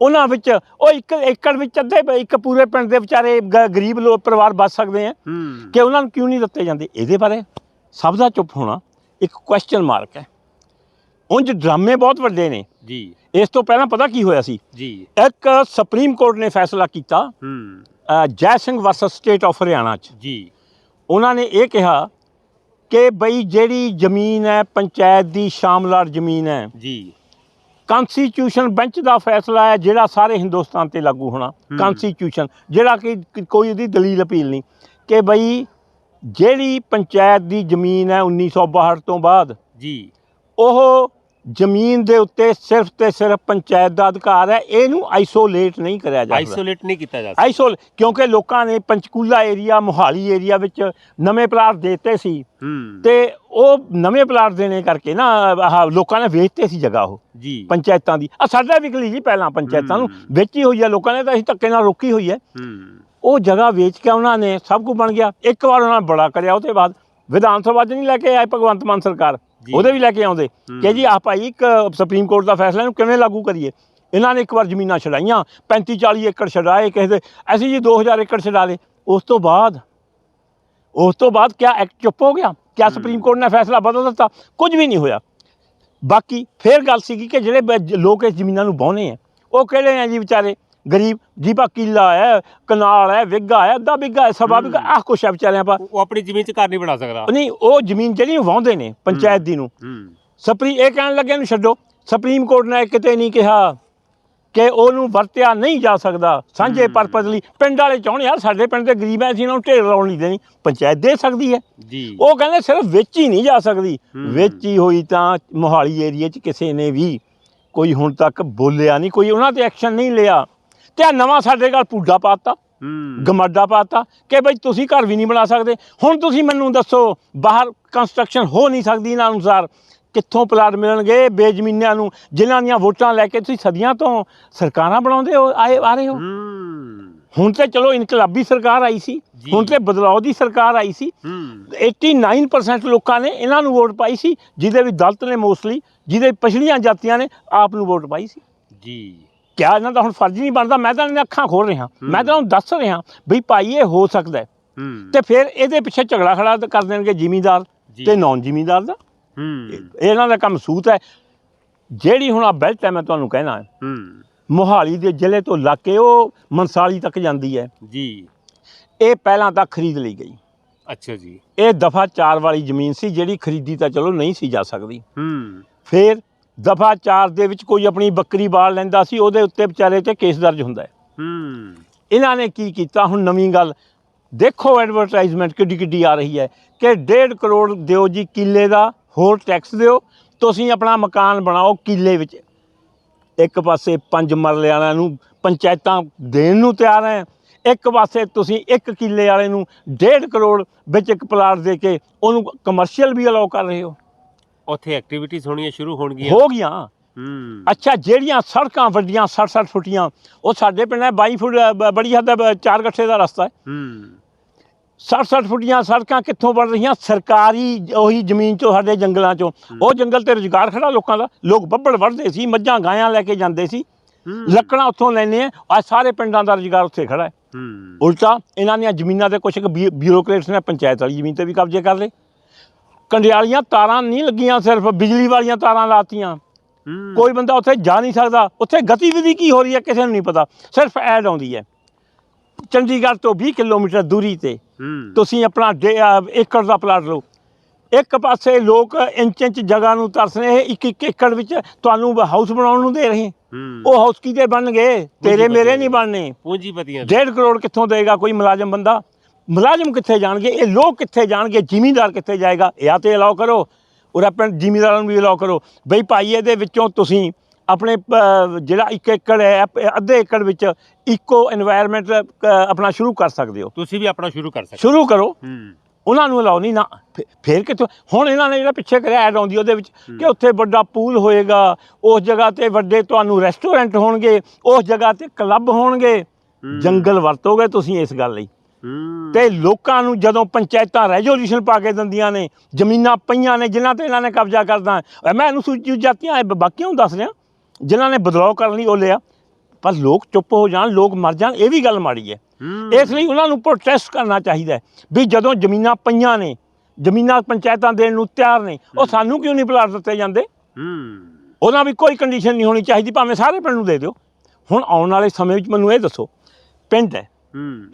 ਉਹਨਾਂ ਵਿੱਚ ਉਹ ਇੱਕ ਏਕੜ ਵਿੱਚ ਅੱਧੇ ਇੱਕ ਪੂਰੇ ਪਿੰਡ ਦੇ ਵਿਚਾਰੇ ਗਰੀਬ ਲੋਕ ਪਰਿਵਾਰ ਬਚ ਸਕਦੇ ਆ ਕਿ ਉਹਨਾਂ ਨੂੰ ਕਿਉਂ ਨਹੀਂ ਦਿੱਤੇ ਜਾਂਦੇ? ਇਹਦੇ ਬਾਰੇ ਸਭ ਦਾ ਚੁੱਪ ਹੋਣਾ ਇੱਕ ਕੁਐਸਚਨ ਮਾਰਕ ਹੈ ਉਂਝ ਡਰਾਮੇ ਬਹੁਤ ਵੱਡੇ ਨੇ ਜੀ। ਇਸ ਤੋਂ ਪਹਿਲਾਂ ਪਤਾ ਕੀ ਹੋਇਆ ਸੀ? ਜੀ। ਇੱਕ ਸੁਪਰੀਮ ਕੋਰਟ ਨੇ ਫੈਸਲਾ ਕੀਤਾ ਹੂੰ। Jai Singh versus state of Haryana 'ਚ। ਜੀ। ਉਹਨਾਂ ਨੇ ਇਹ ਕਿਹਾ ਕਿ ਬਈ ਜਿਹੜੀ ਜ਼ਮੀਨ ਹੈ ਪੰਚਾਇਤ ਦੀ ਸ਼ਾਮਲਾਟ ਜ਼ਮੀਨ ਹੈ ਜੀ। ਕਨਸਟੀਟਿਊਸ਼ਨ ਬੈਂਚ ਦਾ ਫੈਸਲਾ ਹੈ ਜਿਹੜਾ ਸਾਰੇ ਹਿੰਦੁਸਤਾਨ ਤੇ ਲਾਗੂ ਹੋਣਾ। ਕਨਸਟੀਟਿਊਸ਼ਨ ਜਿਹੜਾ ਕਿ ਕਿ ਕੋਈ ਉਹਦੀ ਦਲੀਲ ਅਪੀਲ ਨਹੀਂ ਕਿ ਬਈ ਜਿਹੜੀ ਪੰਚਾਇਤ ਦੀ ਜ਼ਮੀਨ ਹੈ 1962 ਤੋਂ ਬਾਅਦ ਜੀ। ਉਹ ਜ਼ਮੀਨ ਦੇ ਉੱਤੇ ਸਿਰਫ ਤੇ ਸਿਰਫ ਪੰਚਾਇਤ ਦਾ ਅਧਿਕਾਰ ਹੈ ਇਹਨੂੰ ਆਈਸੋਲੇਟ ਨਹੀਂ ਕਰਿਆ ਜਾ ਸਕਦਾ। ਆਈਸੋਲੇਟ ਨਹੀਂ ਕੀਤਾ ਜਾ ਸਕਦਾ। ਆਈਸੋਲ ਕਿਉਂਕਿ ਲੋਕਾਂ ਨੇ ਪੰਚਕੂਲਾ ਏਰੀਆ ਮੋਹਾਲੀ ਏਰੀਆ ਵਿੱਚ ਨਵੇਂ ਪਲਾਟ ਦੇਤੇ ਸੀ। ਤੇ ਉਹ ਨਵੇਂ ਪਲਾਟ ਦੇਣੇ ਕਰਕੇ ਨਾ ਆਹ ਲੋਕਾਂ ਨੇ ਵੇਚਤੇ ਸੀ ਜਗ੍ਹਾ ਉਹ। ਜੀ। ਪੰਚਾਇਤਾਂ ਦੀ। ਆ ਸਾਡਾ ਵਿਕਲੀ ਜੀ ਪਹਿਲਾਂ ਪੰਚਾਇਤਾਂ ਨੂੰ। ਵੇਚੀ ਹੋਈ ਹੈ ਲੋਕਾਂ ਨੇ ਤਾਂ ਅਸੀਂ ਧੱਕੇ ਨਾਲ ਰੋਕੀ ਹੋਈ ਹੈ। ਉਹ ਜਗ੍ਹਾ ਵੇਚ ਕੇ ਉਹਨਾਂ ਨੇ ਸਭ ਕੁਝ ਬਣ ਗਿਆ। ਇੱਕ ਵਾਰ ਉਹਨਾਂ ਨੇ ਬੜਾ ਕਰਿਆ ਉਹ ਤੋਂ ਬਾਅਦ ਵਿਧਾਨ ਸਭਾ 'ਚ ਨਹੀਂ ਲੈ ਕੇ ਆਏ ਭਗਵੰਤ ਮਾਨ ਸਰਕਾਰ। ਉਹਦੇ ਵੀ ਲੈ ਕੇ ਆਉਂਦੇ। ਕਿ ਜੀ ਆਹ ਭਾਈ ਇੱਕ ਸੁਪਰੀਮ ਕੋਰਟ ਦਾ ਫੈਸਲਾ ਇਹਨੂੰ ਕਿਵੇਂ ਲਾਗੂ ਕਰੀਏ? ਇਹਨਾਂ ਨੇ ਇੱਕ ਵਾਰ ਜ਼ਮੀਨਾਂ ਛਡਾਈਆਂ 35 40 ਏਕੜ ਛਡਾਏ ਕਿਸੇ ਦੇ। ਅਸੀਂ ਜੀ 2000 ਏਕੜ ਛਡਾ ਲਏ। ਉਸ ਤੋਂ ਬਾਅਦ ਉਸ ਤੋਂ ਬਾਅਦ ਕਿਆ ਐਕਟ ਚੁੱਪ ਹੋ ਗਿਆ? ਕਿਆ ਸੁਪਰੀਮ ਕੋਰਟ ਨੇ ਫੈਸਲਾ ਬਦਲ ਦਿੱਤਾ? ਕੁਝ ਵੀ ਨਹੀਂ ਹੋਇਆ। ਬਾਕੀ ਫੇਰ ਗੱਲ ਸੀਗੀ ਕਿ ਜਿਹੜੇ ਲੋਕ ਇਸ ਜ਼ਮੀਨਾਂ ਨੂੰ ਵਾਹੁੰਦੇ ਆ ਉਹ ਕਿਹੜੇ ਆ ਜੀ ਵਿਚਾਰੇ? ਗਰੀਬ ਜੀਪਾ ਕਿੱਲਾ ਹੈ ਕਨਾਲ ਹੈ ਵਿੱਗਾ ਹੈ ਅੱਧਾ ਵਿੱਗਾ ਹੈ ਸਵਾ ਵਿੱਗਾ ਆਹ ਕੁਛ ਹੈ ਵਿਚਾਰਿਆਂ ਪਾ। ਉਹ ਆਪਣੀ ਜ਼ਮੀਨ 'ਚ ਘਰ ਨਹੀਂ ਬਣਾ ਸਕਦਾ। ਨਹੀਂ ਉਹ ਜ਼ਮੀਨ ਜਿਹੜੀ ਵਾਹੁੰਦੇ ਨੇ ਪੰਚਾਇਤ ਦੀ ਨੂੰ। ਸਪਰੀ ਇਹ ਕਹਿਣ ਲੱਗੇ ਨੂੰ ਛੱਡੋ। ਸੁਪਰੀਮ ਕੋਰਟ ਨੇ ਕਿਤੇ ਨਹੀਂ ਕਿਹਾ ਕਿ ਉਹਨੂੰ ਵਰਤਿਆ ਨਹੀਂ ਜਾ ਸਕਦਾ ਸਾਂਝੇ। ਪਰਪਸ ਲਈ। ਪਿੰਡ ਵਾਲੇ ਚਾਹੁੰਦੇ ਯਾਰ ਸਾਡੇ ਪਿੰਡ ਦੇ ਗਰੀਬ ਐ ਅਸੀਂ ਇਹਨਾਂ ਨੂੰ ਢੇਰ ਲਾਉਣ ਨਹੀਂ ਦੇਣੀ। ਪੰਚਾਇਤ ਦੇ ਸਕਦੀ ਹੈ। ਜੀ। ਉਹ ਕਹਿੰਦੇ ਸਿਰਫ ਵਿੱਚ ਹੀ ਨਹੀਂ ਜਾ ਸਕਦੀ। ਵਿੱਚ ਹੀ ਹੋਈ ਤਾਂ ਮੋਹਾਲੀ ਏਰੀਆ 'ਚ ਕਿਸੇ ਨੇ ਵੀ ਕੋਈ ਹੁਣ ਤੱਕ ਬੋਲਿਆ ਨਹੀਂ ਕੋਈ ਉਹਨਾਂ ਤੇ ਐਕਸ਼ਨ ਨਹੀਂ ਲਿਆ। ਤੇ ਆਹ ਨਵਾਂ ਸਾਡੇ ਘਰ ਪੂਡਾ ਪਾਤਾ ਹੂੰ। ਗਮਾਡਾ ਪਾਤਾ ਕਿ ਬਈ ਤੁਸੀਂ ਘਰ ਵੀ ਨਹੀਂ ਬਣਾ ਸਕਦੇ। ਹੁਣ ਤੁਸੀਂ ਮੈਨੂੰ ਦੱਸੋ ਬਾਹਰ ਕੰਸਟਰਕਸ਼ਨ ਹੋ ਨਹੀਂ ਸਕਦੀ ਇਹਨਾਂ ਅਨੁਸਾਰ। ਕਿੱਥੋਂ ਪਲਾਟ ਮਿਲਣਗੇ ਬੇਜ਼ਮੀਨਿਆਂ ਨੂੰ ਜਿਨ੍ਹਾਂ ਦੀਆਂ ਵੋਟਾਂ ਲੈ ਕੇ ਤੁਸੀਂ ਸਦੀਆਂ ਤੋਂ ਸਰਕਾਰਾਂ ਬਣਾਉਂਦੇ ਹੋ ਆਏ ਆ ਰਹੇ ਹੋ? ਹੁਣ ਤੇ ਚਲੋ ਇਨਕਲਾਬੀ ਸਰਕਾਰ ਆਈ ਸੀ। ਹੁਣ ਤੇ ਬਦਲਾਅ ਦੀ ਸਰਕਾਰ ਆਈ ਸੀ। ਹੂੰ। 89% ਲੋਕਾਂ ਨੇ ਇਹਨਾਂ ਨੂੰ ਵੋਟ ਪਾਈ ਸੀ ਜਿਹਦੇ ਵੀ ਦਲਿਤ ਨੇ ਮੋਸਟਲੀ ਜਿਹਦੇ ਪਛੜੀਆਂ ਜਾਤੀਆਂ ਨੇ ਆਪ ਨੂੰ ਵੋਟ ਪਾਈ ਸੀ। ਜੀ। ਕਿਆ ਇਹਨਾਂ ਦਾ ਹੁਣ ਫਰਜ਼ ਨਹੀਂ ਬਣਦਾ ਮੈਂ ਤਾਂ ਇਹਨਾਂ ਦੀਆਂ ਅੱਖਾਂ ਖੋਲ ਰਿਹਾ। ਮੈਂ ਤਾਂ ਉਹਨੂੰ ਦੱਸ ਰਿਹਾ ਵੀ ਭਾਈ ਇਹ ਹੋ ਸਕਦਾ ਹੈ। ਹੂੰ। ਤੇ ਫਿਰ ਇਹਦੇ ਪਿੱਛੇ ਝਗੜਾ ਖੜਾ ਕਰ ਦੇਣਗੇ ਜ਼ਿਮੀਂਦਾਰ ਜੀ। ਤੇ ਨੌਨ ਜ਼ਿਮੀਂਦਾਰ ਦਾ। ਹੂੰ। ਇਹ- ਇਹਨਾਂ ਦਾ ਕੰਮ ਸੂਤ ਹੈ। ਜਿਹੜੀ ਹੁਣ ਆ ਬੈਲਟ ਹੈ ਮੈਂ ਤੁਹਾਨੂੰ ਕਹਿਣਾ ਹੈ। ਹੂੰ। ਮੋਹਾਲੀ ਦੇ ਜ਼ਿਲ੍ਹੇ ਤੋਂ ਲੱਗ ਕੇ ਉਹ ਮਨਸਾਲੀ ਤੱਕ ਜਾਂਦੀ ਹੈ। ਜੀ। ਇਹ ਪਹਿਲਾਂ ਤਾਂ ਖਰੀਦ ਲਈ ਗਈ। ਅੱਛਾ ਜੀ। ਇਹ ਦਫਾ 4 ਵਾਲੀ ਜ਼ਮੀਨ ਸੀ ਜਿਹੜੀ ਖਰੀਦੀ ਤਾਂ ਚਲੋ ਨਹੀਂ ਸੀ ਜਾ ਸਕਦੀ। ਹੂੰ। ਫਿਰ ਦਫਾ 4 ਦੇ ਵਿੱਚ ਕੋਈ ਆਪਣੀ ਬੱਕਰੀ ਬਾਲ ਲੈਂਦਾ ਸੀ ਉਹਦੇ ਉੱਤੇ ਵਿਚਾਰੇ ਤੇ ਕੇਸ ਦਰਜ ਹੁੰਦਾ ਹੈ। ਹੂੰ। ਇਹਨਾਂ ਨੇ ਕੀ ਕੀਤਾ? ਹੁਣ ਨਵੀਂ ਗੱਲ ਦੇਖੋ ਐਡਵਰਟਾਈਜ਼ਮੈਂਟ ਕਿੱਡੀ ਕਿੱਡੀ ਆ ਰਹੀ ਹੈ ਕਿ 1.5 ਕਰੋੜ ਦਿਓ ਜੀ ਕਿੱਲੇ ਦਾ ਹੋਰ ਟੈਕਸ ਦਿਓ ਤੁਸੀਂ ਆਪਣਾ ਮਕਾਨ ਬਣਾਓ ਕਿੱਲੇ ਵਿੱਚ। ਇੱਕ ਪਾਸੇ ਪੰਜ ਮਰਲੇ ਵਾਲਿਆਂ ਨੂੰ ਪੰਚਾਇਤਾਂ ਦੇਣ ਨੂੰ ਤਿਆਰ ਹੈ ਇੱਕ ਪਾਸੇ ਤੁਸੀਂ ਇੱਕ ਕਿੱਲੇ ਵਾਲੇ ਨੂੰ 1.5 ਕਰੋੜ ਵਿੱਚ ਇੱਕ ਪਲਾਟ ਦੇ ਕੇ ਉਹਨੂੰ ਕਮਰਸ਼ੀਅਲ ਵੀ ਅਲਾਉ ਕਰ ਰਹੇ ਹੋ। ਉੱਥੇ ਐਕਟੀਵਿਟੀਜ਼ ਹੋਣੀਆਂ ਸ਼ੁਰੂ ਹੋਣਗੀਆਂ। ਹੋ ਗਿਆ ਹੂੰ। ਅੱਛਾ ਜਿਹੜੀਆਂ ਸੜਕਾਂ ਵੱਡੀਆਂ 60-60 ਫੁੱਟੀਆਂ ਉਹ ਸਾਡੇ ਪਿੰਡ ਹੈ 22 ਫੁੱਟ ਬ- ਬੜੀ ਹੱਦ ਹੈ, ਚਾਰ ਗੱਠੇ ਦਾ ਰਸਤਾ ਹੈ। ਹੂੰ। 60-60 ਫੁੱਟੀਆਂ ਸੜਕਾਂ ਕਿੱਥੋਂ ਬਣ ਰਹੀਆਂ? ਸਰਕਾਰੀ ਉਹੀ ਜ਼ਮੀਨ ਚੋਂ ਸਾਡੇ ਜੰਗਲਾਂ ਚੋਂ। ਉਹ ਜੰਗਲ ਤੇ ਰੁਜ਼ਗਾਰ ਖੜਾ ਲੋਕਾਂ ਦਾ। ਲੋਕ ਬੱਬੜ ਵੜਦੇ ਸੀ ਮੱਝਾਂ ਗਾਇਆਂ ਲੈ ਕੇ ਜਾਂਦੇ ਸੀ। ਹੂੰ। ਲੱਕੜਾਂ ਉੱਥੋਂ ਲੈਣੇ ਆ। ਅੱਜ ਸਾਰੇ ਪਿੰਡਾਂ ਦਾ ਰੁਜ਼ਗਾਰ ਉੱਥੇ ਖੜਾ ਹੈ। ਹੂੰ। ਉਲਟਾ ਇਹਨਾਂ ਦੀਆਂ ਜ਼ਮੀਨਾਂ ਤੇ ਕੁਝ ਬਿਊਰੋਕਰੇਟਸ ਨੇ ਪੰਚਾਇਤ ਵਾਲੀ ਜ਼ਮੀਨ ਤੇ ਵੀ ਕਬਜ਼ੇ ਕਰ ਲਏ। ਕੰਡਿਆਲੀਆਂ ਤਾਰਾਂ ਨਹੀਂ ਲੱਗੀਆਂ ਸਿਰਫ ਬਿਜਲੀ ਵਾਲੀਆਂ ਤਾਰਾਂ ਲਾਤੀਆਂ। ਕੋਈ ਬੰਦਾ ਉੱਥੇ ਜਾ ਨਹੀਂ ਸਕਦਾ। ਉੱਥੇ ਗਤੀਵਿਧੀ ਕੀ ਹੋ ਰਹੀ ਹੈ ਕਿਸੇ ਨੂੰ ਨਹੀਂ ਪਤਾ। ਸਿਰਫ ਐਡ ਆਉਂਦੀ ਹੈ। ਚੰਡੀਗੜ੍ਹ ਤੋਂ 20 ਕਿਲੋਮੀਟਰ ਦੂਰੀ ਤੇ। ਤੁਸੀਂ ਆਪਣਾ ਏਕੜ ਦਾ ਪਲਾਟ ਲਓ। ਇੱਕ ਪਾਸੇ ਲੋਕ ਇੰਚ ਇੰਚ ਜਗ੍ਹਾ ਨੂੰ ਤਰਸ ਰਹੇ ਇੱਕ ਇੱਕ ਏਕੜ ਵਿੱਚ ਤੁਹਾਨੂੰ ਹਾਊਸ ਬਣਾਉਣ ਨੂੰ ਦੇ ਰਹੇ ਉਹ ਹਾਊਸ ਕਿਤੇ ਬਣਨਗੇ? ਤੇਰੇ ਮੇਰੇ ਨਹੀਂ ਬਣਨੇ। ਪੂੰਜੀਪਤੀਆਂ ਦੇ। 1.5 ਕਰੋੜ ਕਿੱਥੋਂ ਦੇਗਾ ਕੋਈ ਮੁਲਾਜ਼ਮ ਬੰਦਾ? ਮੁਲਾਜ਼ਮ ਕਿੱਥੇ ਜਾਣਗੇ ਇਹ ਲੋਕ ਕਿੱਥੇ ਜਾਣਗੇ ਜ਼ਿਮੀਂਦਾਰ ਕਿੱਥੇ ਜਾਏਗਾ ਇਹ ਜਾਂ ਤੇ ਅਲਾਉ ਕਰੋ ਔਰ ਆਪਣੇ ਜ਼ਿਮੀਂਦਾਰਾਂ ਨੂੰ ਵੀ ਅਲਾਉ ਕਰੋ। ਬਈ ਭਾਈ ਇਹਦੇ ਵਿੱਚੋਂ ਤੁਸੀਂ ਆਪਣੇ ਜਿਹੜਾ ਇੱਕ ਏਕੜ ਹੈ ਅੱਧੇ ਏਕੜ ਵਿੱਚ ਇਕੋ এনवायरमेंट ਆਪਣਾ ਸ਼ੁਰੂ ਕਰ ਸਕਦੇ ਹੋ। ਤੁਸੀਂ ਵੀ ਆਪਣਾ ਸ਼ੁਰੂ ਕਰ ਸਕਦੇ ਸ਼ੁਰੂ ਕਰੋ। ਉਹਨਾਂ ਨੂੰ ਅਲਾਉ ਨਹੀਂ ਨਾ ਫੇਰ ਕਿਥੋਂ ਹੁਣ ਇਹਨਾਂ ਨੇ ਜਿਹੜਾ ਪਿੱਛੇ ਕਰਿਆ ਐਡ ਆਉਂਦੀ ਉਹਦੇ ਵਿੱਚ ਕਿ ਉੱਥੇ ਵੱਡਾ ਪੂਲ ਹੋਏਗਾ ਉਸ ਜਗ੍ਹਾ ਤੇ ਵੱਡੇ ਤੁਹਾਨੂੰ ਰੈਸਟੋਰੈਂਟ ਹੋਣਗੇ ਉਸ ਜਗ੍ਹਾ ਤੇ ਕਲੱਬ ਹੋਣਗੇ। ਜੰਗਲ ਵਰਤੋਗੇ ਤੁਸੀਂ ਇਸ ਗੱਲ ਲਈ। ਤੇ ਲੋਕਾਂ ਨੂੰ ਜਦੋਂ ਪੰਚਾਇਤਾਂ ਰੈਜੋਲੂਸ਼ਨ ਪਾ ਕੇ ਦਿੰਦੀਆਂ ਨੇ ਜ਼ਮੀਨਾਂ ਪਈਆਂ ਨੇ ਜਿਨ੍ਹਾਂ ਤੇ ਇਹਨਾਂ ਨੇ ਕਬਜ਼ਾ ਕਰਦਾ ਮੈਂ ਅਨੁਸੂਚਿਤ ਜਾਤੀਆਂ ਬਾਕੀਆਂ ਨੂੰ ਦੱਸ ਰਿਹਾ ਜਿਨ੍ਹਾਂ ਨੇ ਬਦਲਾਅ ਕਰਨ ਲਈ ਉਹ ਲਿਆ। ਪਰ ਲੋਕ ਚੁੱਪ ਹੋ ਜਾਣ ਲੋਕ ਮਰ ਜਾਣ ਇਹ ਵੀ ਗੱਲ ਮਾੜੀ ਹੈ। ਇਸ ਲਈ ਉਹਨਾਂ ਨੂੰ ਪ੍ਰੋਟੈਸਟ ਕਰਨਾ ਚਾਹੀਦਾ ਵੀ ਜਦੋਂ ਜ਼ਮੀਨਾਂ ਪਈਆਂ ਨੇ ਜ਼ਮੀਨਾਂ ਪੰਚਾਇਤਾਂ ਦੇਣ ਨੂੰ ਤਿਆਰ ਨੇ ਉਹ ਸਾਨੂੰ ਕਿਉਂ ਨਹੀਂ ਪਲਾਟ ਦਿੱਤੇ ਜਾਂਦੇ? ਉਹਨਾਂ ਵੀ ਕੋਈ ਕੰਡੀਸ਼ਨ ਨਹੀਂ ਹੋਣੀ ਚਾਹੀਦੀ ਭਾਵੇਂ ਸਾਰੇ ਪਿੰਡ ਨੂੰ ਦੇ ਦਿਓ। ਹੁਣ ਆਉਣ ਵਾਲੇ ਸਮੇਂ ਵਿੱਚ ਮੈਨੂੰ ਇਹ ਦੱਸੋ ਪਿੰਡ ਹੂੰ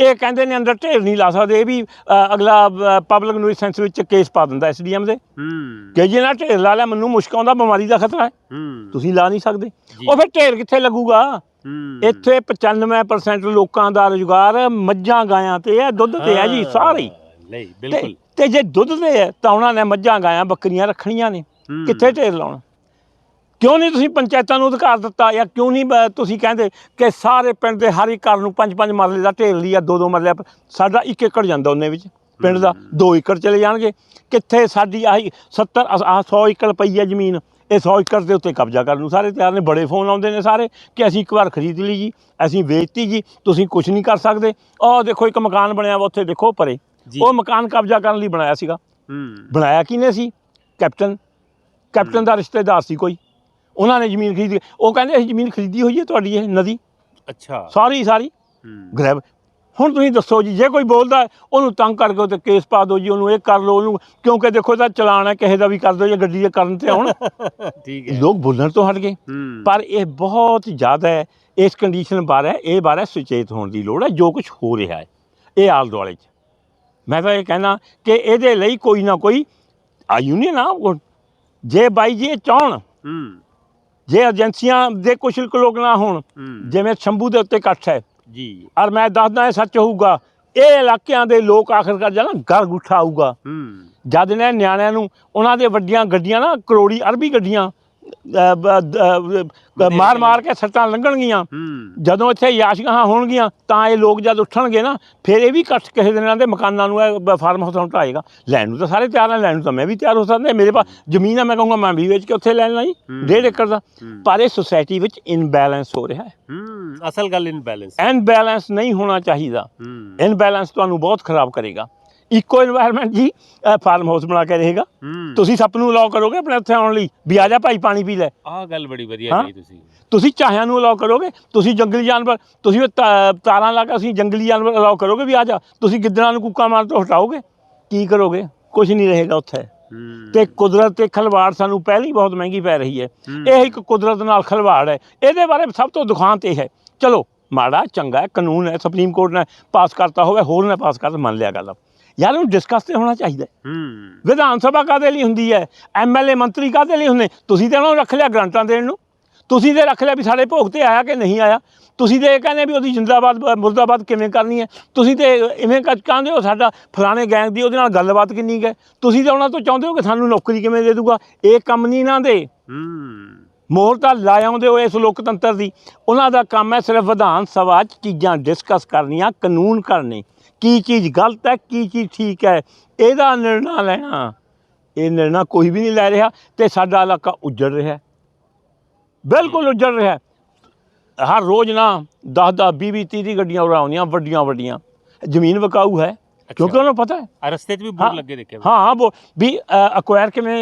ਇਹ ਕਹਿੰਦੇ ਨੇ ਅੰਦਰ ਢੇਰ ਨਹੀਂ ਲਾ ਸਕਦੇ ਇਹ ਵੀ ਅਗਲਾ ਪਬਲਿਕ ਨੂਇਸੈਂਸ ਵਿੱਚ ਕੇਸ ਪਾ ਦਿੰਦਾ ਐਸਡੀਐਮ ਦੇ। ਹੂੰ। ਕਿ ਜੇ ਨਾ ਢੇਰ ਲਾ ਲਿਆ ਮੈਨੂੰ ਮੁਸ਼ਕ ਆਉਂਦਾ ਬਿਮਾਰੀ ਦਾ ਖਤਰਾ ਹੈ। ਹੂੰ। ਤੁਸੀਂ ਲਾ ਨਹੀਂ ਸਕਦੇ। ਉਹ ਫਿਰ ਢੇਰ ਕਿੱਥੇ ਲੱਗੂਗਾ? ਹੂੰ। ਇੱਥੇ 95% ਲੋਕਾਂ ਦਾ ਰੁਜ਼ਗਾਰ ਮੱਝਾਂ ਗਾਇਆਂ ਤੇ ਹੈ ਦੁੱਧ ਤੇ ਹੈ ਜੀ ਸਾਰੇ। ਨਹੀਂ ਬਿਲਕੁਲ। ਤੇ ਜੇ ਦੁੱਧ ਤੇ ਹੈ ਤਾਂ ਉਹਨਾਂ ਨੇ ਮੱਝਾਂ ਗਾਇਆਂ ਬੱਕਰੀਆਂ ਰੱਖਣੀਆਂ ਨੇ। ਕਿੱਥੇ ਢੇਰ ਲਾਉਣਾ? ਕਿਉਂ ਨਹੀਂ ਤੁਸੀਂ ਪੰਚਾਇਤਾਂ ਨੂੰ ਅਧਿਕਾਰ ਦਿੱਤਾ ਜਾਂ ਕਿਉਂ ਨਹੀਂ ਬ- ਤੁਸੀਂ ਕਹਿੰਦੇ ਕਿ ਸਾਰੇ ਪਿੰਡ ਦੇ ਹਰ ਇੱਕ ਘਰ ਨੂੰ ਪੰਜ ਪੰਜ ਮਰਲੇ ਦਾ ਢੇਰ ਲਈ ਜਾਂ ਦੋ ਦੋ ਮਰਲੇ ਦਾ- ਸਾਡਾ ਇੱਕ ਏਕੜ ਜਾਂਦਾ ਉਹਨੇ ਵਿੱਚ। ਪਿੰਡ ਦਾ 2 ਏਕੜ ਚਲੇ ਜਾਣਗੇ। ਕਿੱਥੇ ਸਾਡੀ ਆਹੀ 70 ਆਹ 100 ਏਕੜ ਪਈ ਹੈ ਜ਼ਮੀਨ ਇਹ 100 ਏਕੜ ਦੇ ਉੱਤੇ ਕਬਜ਼ਾ ਕਰਨ ਨੂੰ ਸਾਰੇ ਤਿਆਰ ਨੇ। ਬੜੇ ਫੋਨ ਆਉਂਦੇ ਨੇ ਸਾਰੇ ਕਿ ਅਸੀਂ ਇੱਕ ਵਾਰ ਖਰੀਦ ਲਈ ਜੀ ਅਸੀਂ ਵੇਚਤੀ ਜੀ ਤੁਸੀਂ ਕੁਝ ਨਹੀਂ ਕਰ ਸਕਦੇ। ਉਹ ਦੇਖੋ ਇੱਕ ਮਕਾਨ ਬਣਿਆ ਵਾ ਉੱਥੇ ਦੇਖੋ ਪਰੇ। ਜੀ। ਉਹ ਮਕਾਨ ਕਬਜ਼ਾ ਕਰਨ ਲਈ ਬਣਾਇਆ ਸੀਗਾ। ਹੂੰ। ਬਣਾਇਆ ਕਿਹਨੇ ਸੀ? ਕੈਪਟਨ। ਕੈਪਟਨ ਦਾ ਰਿਸ਼ਤੇਦਾਰ ਸੀ ਕੋਈ। ਉਹਨਾਂ ਨੇ ਜ਼ਮੀਨ ਖਰੀਦੀ ਉਹ ਕਹਿੰਦੇ ਅਸੀਂ ਜ਼ਮੀਨ ਖਰੀਦੀ ਹੋਈ ਹੈ ਤੁਹਾਡੀ ਇਹ ਨਦੀ। ਅੱਛਾ। ਸਾਰੀ ਸਾਰੀ। ਗ੍ਰੈਬ ਹੁਣ ਤੁਸੀਂ ਦੱਸੋ ਜੀ ਜੇ ਕੋਈ ਬੋਲਦਾ ਉਹਨੂੰ ਤੰਗ ਕਰਕੇ ਤੇ ਕੇਸ ਪਾ ਦਿਓ ਜੀ ਉਹਨੂੰ ਇਹ ਕਰ ਲਓ ਉਹਨੂੰ ਕਿਉਂਕਿ ਦੇਖੋ ਇਹਦਾ ਚਲਾਨ ਹੈ ਕਿਸੇ ਦਾ ਵੀ ਕਰ ਦਿਓ ਜੇ ਗੱਡੀ ਦੇ ਕਰਨ ਤੇ ਆਉਣ। ਠੀਕ ਹੈ। ਲੋਕ ਬੋਲਣ ਤੋਂ ਹਟ ਗਏ। ਪਰ ਇਹ ਬਹੁਤ ਜ਼ਿਆਦਾ ਹੈ ਇਸ ਕੰਡੀਸ਼ਨ ਬਾਰੇ ਇਹ ਬਾਰੇ ਸੁਚੇਤ ਹੋਣ ਦੀ ਲੋੜ ਹੈ ਜੋ ਕੁਝ ਹੋ ਰਿਹਾ ਹੈ ਇਹ ਆਲ ਦੁਆਲੇ 'ਚ। ਮੈਂ ਤਾਂ ਇਹ ਕਹਿਣਾ ਕਿ ਇਹਦੇ ਲਈ ਕੋਈ ਨਾ ਕੋਈ ਆ ਯੂਨੀਅਨ ਆ ਉਹ- ਜੇ ਬਾਈ ਜੀ ਇਹ ਚਾਹਣ ਜੇ ਏਜੰਸੀਆਂ ਦੇ ਕੁਛ ਲੋਕ ਨਾ ਹੋਣ ਜਿਵੇਂ ਸ਼ੰਭੂ ਦੇ ਉੱਤੇ ਇਕੱਠ ਹੈ। ਜੀ। ਔਰ ਮੈਂ ਦੱਸਦਾ ਇਹ ਸੱਚ ਹੋਊਗਾ ਇਹ ਇਲਾਕਿਆਂ ਦੇ ਲੋਕ ਆਖਰਕਾਰ ਜਾਨਾ ਗਲ ਗੁੱਠਾ ਆਊਗਾ ਹੂੰ। ਜਦ ਨੇ ਨਿਆਣਿਆਂ ਨੂੰ ਉਹਨਾਂ ਦੇ ਵੱਡੀਆਂ ਗੱਡੀਆਂ ਨਾ ਕਰੋੜੀ ਅਰਬੀ ਗੱਡੀਆਂ ਮਾਰ ਮਾਰ ਕੇ ਸੱਟਾਂ ਲੰਘਣਗੀਆਂ। ਜਦੋਂ ਇੱਥੇ ਯਾਸ਼ਗਾਹਾਂ ਹੋਣਗੀਆਂ ਤਾਂ ਇਹ ਲੋਕ ਜਦ ਉੱਠਣਗੇ ਨਾ ਫਿਰ ਇਹ ਵੀ ਇਕੱਠ ਕਿਸੇ ਦਿਨਾਂ ਦੇ ਮਕਾਨਾਂ ਨੂੰ ਫਾਰਮ ਹਾਊਸ ਨੂੰ ਢਾਏਗਾ ਲੈਣ ਨੂੰ ਤਾਂ ਸਾਰੇ ਤਿਆਰ ਨੇ ਲੈਣ ਨੂੰ ਤਾਂ ਮੈਂ ਵੀ ਤਿਆਰ ਹੋ ਸਕਦਾ ਮੇਰੇ ਪਾਸ ਜ਼ਮੀਨ ਆ ਮੈਂ ਕਹੂੰਗਾ ਮੈਂ ਵੀ ਵੇਚ ਕੇ ਉੱਥੇ ਲੈ ਲੈਣਾ ਜੀ ਹੂੰ। ਡੇਢ ਏਕੜ ਦਾ। ਪਰ ਇਹ ਸੁਸਾਇਟੀ ਵਿੱਚ ਇਨਬੈਲੈਂਸ ਹੋ ਰਿਹਾ ਹੈ। ਅਸਲ ਗੱਲ ਇਨਬੈਲੈਂਸ ਇਨਬੈਲੈਂਸ ਨਹੀਂ ਹੋਣਾ ਚਾਹੀਦਾ। ਇਨਬੈਲੈਂਸ ਤੁਹਾਨੂੰ ਬਹੁਤ ਖਰਾਬ ਕਰੇਗਾ। ਇਕੋ এনवायरमेंट ਜੀ ਫਾਰਮ ਹਾਊਸ ਬਣਾ ਕੇ ਰਹੇਗਾ। ਤੁਸੀਂ ਸਭ ਨੂੰ ਅਲਾਉ ਕਰੋਗੇ ਆਪਣੇ ਉੱਥੇ ਆਉਣ ਲਈ? ਵੀ ਆ ਜਾ ਭਾਈ ਪਾਣੀ ਪੀ ਲੈ। ਆਹ ਗੱਲ ਬੜੀ ਵਧੀਆ ਕਹੀ ਤੁਸੀਂ। ਤੁਸੀਂ ਚਾਹਿਆਂ ਨੂੰ ਅਲਾਉ ਕਰੋਗੇ? ਤੁਸੀਂ ਜੰਗਲੀ ਜਾਨਵਰ ਤੁਸੀਂ ਤਾਰਾਂ ਲਾ ਕੇ ਅਸੀਂ ਜੰਗਲੀ ਜਾਨਵਰ ਅਲਾਉ ਕਰੋਗੇ ਵੀ ਆ ਜਾ। ਤੁਸੀਂ ਗਿੱਦੜਾਂ ਨੂੰ ਕੁੱਕਾ ਮਾਰ ਤੋਂ ਹਟਾਓਗੇ? ਕੀ ਕਰੋਗੇ? ਕੁਝ ਨਹੀਂ ਰਹੇਗਾ ਉੱਥੇ। ਤੇ ਕੁਦਰਤ ਤੇ ਖਲਵਾੜ ਸਾਨੂੰ ਪਹਿਲੀ ਬਹੁਤ ਮਹਿੰਗੀ ਪੈ ਰਹੀ ਹੈ। ਇਹ ਇੱਕ ਕੁਦਰਤ ਨਾਲ ਖਲਵਾੜ ਹੈ। ਇਹਦੇ ਬਾਰੇ ਸਭ ਤੋਂ ਦੁਖਾਂਤ ਇਹ ਹੈ। ਚਲੋ ਮਾੜਾ ਚੰਗਾ ਕਾਨੂੰਨ ਹੈ ਸੁਪਰੀਮ ਕੋਰਟ ਨੇ ਪਾਸ ਕਰਤਾ ਹੋਵੇ ਹੋਰ ਨੇ ਪਾਸ ਕਰਤਾ ਮੰਨ ਲਿਆ ਗੱਲ। ਯਾਰ ਉਹਨੂੰ ਡਿਸਕਸ ਤੇ ਹੋਣਾ ਚਾਹੀਦਾ ਹੈ। ਵਿਧਾਨ ਸਭਾ ਕਾਦੇ ਲਈ ਹੁੰਦੀ ਹੈ? ਐਮਐਲਏ ਮੰਤਰੀ ਕਾਦੇ ਲਈ ਹੁੰਦੇ? ਤੁਸੀਂ ਤੇ ਉਹਨਾਂ ਨੂੰ ਰੱਖ ਲਿਆ ਗ੍ਰਾਂਟਾਂ ਦੇਣ ਨੂੰ। ਤੁਸੀਂ ਤੇ ਰੱਖ ਲਿਆ ਵੀ ਸਾਡੇ ਭੋਗ ਤੇ ਆਇਆ ਕਿ ਨਹੀਂ ਆਇਆ। ਤੁਸੀਂ ਤੇ ਇਹ ਕਹਿੰਦੇ ਵੀ ਉਹਦੀ ਜਿੰਦਾਬਾਦ ਮੁਰਦਾਬਾਦ ਕਿਵੇਂ ਕਰਨੀ ਹੈ? ਤੁਸੀਂ ਤੇ ਇਵੇਂ ਕਹਿੰਦੇ ਹੋ ਸਾਡਾ ਫਲਾਣੇ ਗੈਂਗ ਦੀ ਉਹਦੇ ਨਾਲ ਗੱਲਬਾਤ ਕਿੰਨੀ ਹੈ? ਤੁਸੀਂ ਤੇ ਉਹਨਾਂ ਤੋਂ ਚਾਹੁੰਦੇ ਹੋ ਕਿ ਸਾਨੂੰ ਨੌਕਰੀ ਕਿਵੇਂ ਦੇ ਦੂਗਾ? ਇਹ ਕੰਮ ਨਹੀਂ ਨਾ ਦੇ। ਹੂੰ। ਮੋਹਰ ਤਾਂ ਲਾ ਆਉਂਦੇ ਹੋ ਇਸ ਲੋਕਤੰਤਰ ਦੀ। ਉਹਨਾਂ ਦਾ ਕੰਮ ਹੈ ਸਿਰਫ ਵਿਧਾਨ ਸਭਾ 'ਚ ਚੀਜ਼ਾਂ ਡਿਸਕਸ ਕਰਨੀਆਂ ਕਾਨੂੰਨ ਕਰਨੇ। ਕੀ ਚੀਜ਼ ਗਲਤ ਹੈ ਕੀ ਚੀਜ਼ ਠੀਕ ਹੈ ਇਹਦਾ ਨਿਰਣਾ ਲੈਣਾ ਇਹ ਨਿਰਣਾ ਕੋਈ ਵੀ ਨਹੀਂ ਲੈ ਰਿਹਾ ਤੇ ਸਾਡਾ ਇਲਾਕਾ ਉੱਜੜ ਰਿਹਾ। ਬਿਲਕੁਲ ਉੱਜੜ ਰਿਹਾ। ਹਰ ਰੋਜ਼ ਨਾ 10 10 20 20 30 30 ਗੱਡੀਆਂ ਉਰਾ ਆਉਂਦੀਆਂ ਵੱਡੀਆਂ ਵੱਡੀਆਂ ਜ਼ਮੀਨ ਵਿਕਾਊ ਹੈ ਕਿਉਂਕਿ ਉਹਨਾਂ ਨੂੰ ਪਤਾ ਹੈ ਆ ਰਸਤੇ 'ਚ ਵੀ ਹਾਂ। ਬੋਰਡ ਲੱਗੇ ਦੇਖੇ। ਹਾਂ ਹਾਂ ਵੀ ਅਕਵਾਇਰ ਕਿਵੇਂ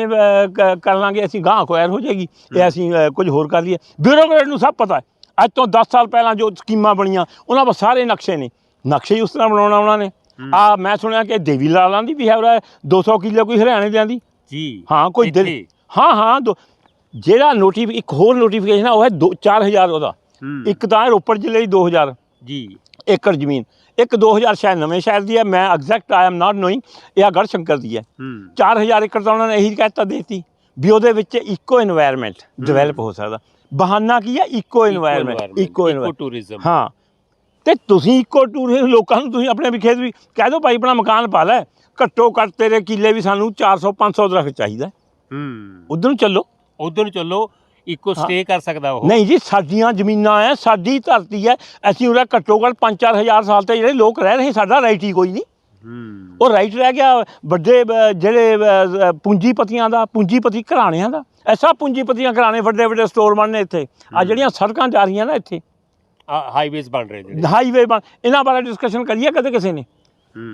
ਕਰ ਲਾਂਗੇ ਅਸੀਂ ਗਾਂ ਅਕਵਾਇਰ ਹੋ ਜਾਏਗੀ ਇਹ ਅਸੀਂ ਕੁਝ ਹੋਰ ਕਰ ਲਈਏ ਬਿਊਰੋਕਰੇਟ ਨੂੰ ਸਭ ਪਤਾ ਹੈ ਅੱਜ ਤੋਂ 10 ਸਾਲ ਪਹਿਲਾਂ ਜੋ ਸਕੀਮਾਂ ਬਣੀਆਂ ਉਹਨਾਂ ਕੋਲ ਸਾਰੇ ਨਕਸ਼ੇ ਨੇ ਨਕਸ਼ੇ ਹੀ ਉਸ ਤਰ੍ਹਾਂ ਬਣਾਉਣਾ ਉਹਨਾਂ ਨੇ। ਆ ਮੈਂ ਸੁਣਿਆ ਕਿ ਦੇਵੀ ਲਾਲਾਂ ਦੀ ਵੀ ਹੈ ਉਹ 200 ਕਿਲੋ ਕੋਈ ਹਰਿਆਣੇ ਦੀ ਜੀ ਹਾਂ ਕੋਈ ਦਿਲ ਹਾਂ ਹਾਂ ਜਿਹੜਾ ਨੋਟੀਫ ਇੱਕ ਹੋਰ ਨੋਟੀਫਿਕੇਸ਼ਨ ਆ ਉਹ ਹੈ 4000 ਉਹਦਾ। ਇੱਕ ਤਾਂ ਰੋਪੜ ਜ਼ਿਲ੍ਹੇ ਦੀ 2000 ਜੀ। ਏਕੜ ਜ਼ਮੀਨ। ਇੱਕ 2000 ਸ਼ਾਇਦ ਨਵੇਂ ਸ਼ਹਿਰ ਦੀ ਹੈ ਮੈਂ ਐਗਜ਼ੈਕਟ ਆਈ ਨਾਟ ਨੋਇੰਗ ਇਹ ਗੜ ਸ਼ੰਕਰ ਦੀ ਹੈ। 4000 ਏਕੜ ਤਾਂ ਉਹਨਾਂ ਨੇ ਇਹੀ ਕਹਿਤਾ ਦੇਤੀ ਵੀ ਉਹਦੇ ਵਿੱਚ ਇਕੋ এনवायरमेंट ਡਿਵੈਲਪ ਹੋ ਸਕਦਾ। ਬਹਾਨਾ ਕੀ ਹੈ? ਇਕੋ এনवायरमेंट ਇਕੋ ਟੂਰਿਜ਼ਮ ਹਾਂ। ਤੇ ਤੁਸੀਂ ਇਕੋ ਟੂਰ ਲੋਕਾਂ ਨੂੰ ਤੁਸੀਂ ਆਪਣੇ ਵੀ ਖੇਤ ਵੀ ਕਹਿ ਦਿਓ ਭਾਈ ਆਪਣਾ ਮਕਾਨ ਪਾ ਲੈ ਘੱਟੋ ਘੱਟ ਤੇਰੇ ਕਿੱਲੇ ਵੀ ਸਾਨੂੰ 400 500 ਦਰਖਤ ਚਾਹੀਦਾ। ਹੂੰ। ਉਧਰ ਨੂੰ ਚੱਲੋ। ਉਧਰ ਨੂੰ ਚੱਲੋ ਇੱਕੋ ਸਟੇ ਕਰ ਸਕਦਾ ਉਹ। ਨਹੀਂ ਜੀ ਸਾਡੀਆਂ ਜ਼ਮੀਨਾਂ ਐ ਸਾਡੀ ਧਰਤੀ ਐ। ਅਸੀਂ ਉਹਦਾ ਘੱਟੋ ਘੱਟ 5-4000 ਸਾਲ ਤੇ ਜਿਹੜੇ ਲੋਕ ਰਹਿ ਰਹੇ ਸਾਡਾ ਰਾਈਟ ਹੀ ਕੋਈ ਨਹੀਂ। ਹੂੰ। ਉਹ ਰਾਈਟ ਰਹਿ ਗਿਆ ਵੱਡੇ ਜਿਹੜੇ ਪੂੰਜੀਪਤੀਆਂ ਦਾ ਪੂੰਜੀਪਤੀ ਘਰਾਣਿਆਂ ਦਾ। ਐਸਾ ਪੂੰਜੀਪਤੀਆਂ ਘਰਾਣੇ ਵੱਡੇ ਵੱਡੇ ਸਟੋਰ ਬਣਨੇ ਇੱਥੇ। ਆ ਜਿਹੜੀਆਂ ਸੜਕਾਂ ਜਾ ਰਹੀਆਂ ਨਾ ਇੱਥੇ। ਹਾਈਵੇਜ਼ ਬਣ ਰਹੇ ਜਿਹੜੇ। ਹਾਈਵੇ ਬਣ ਇਹਨਾਂ ਬਾਰੇ ਡਿਸਕਸ਼ਨ ਕਰੀਏ ਕਦੇ ਕਿਸੇ ਨੇ।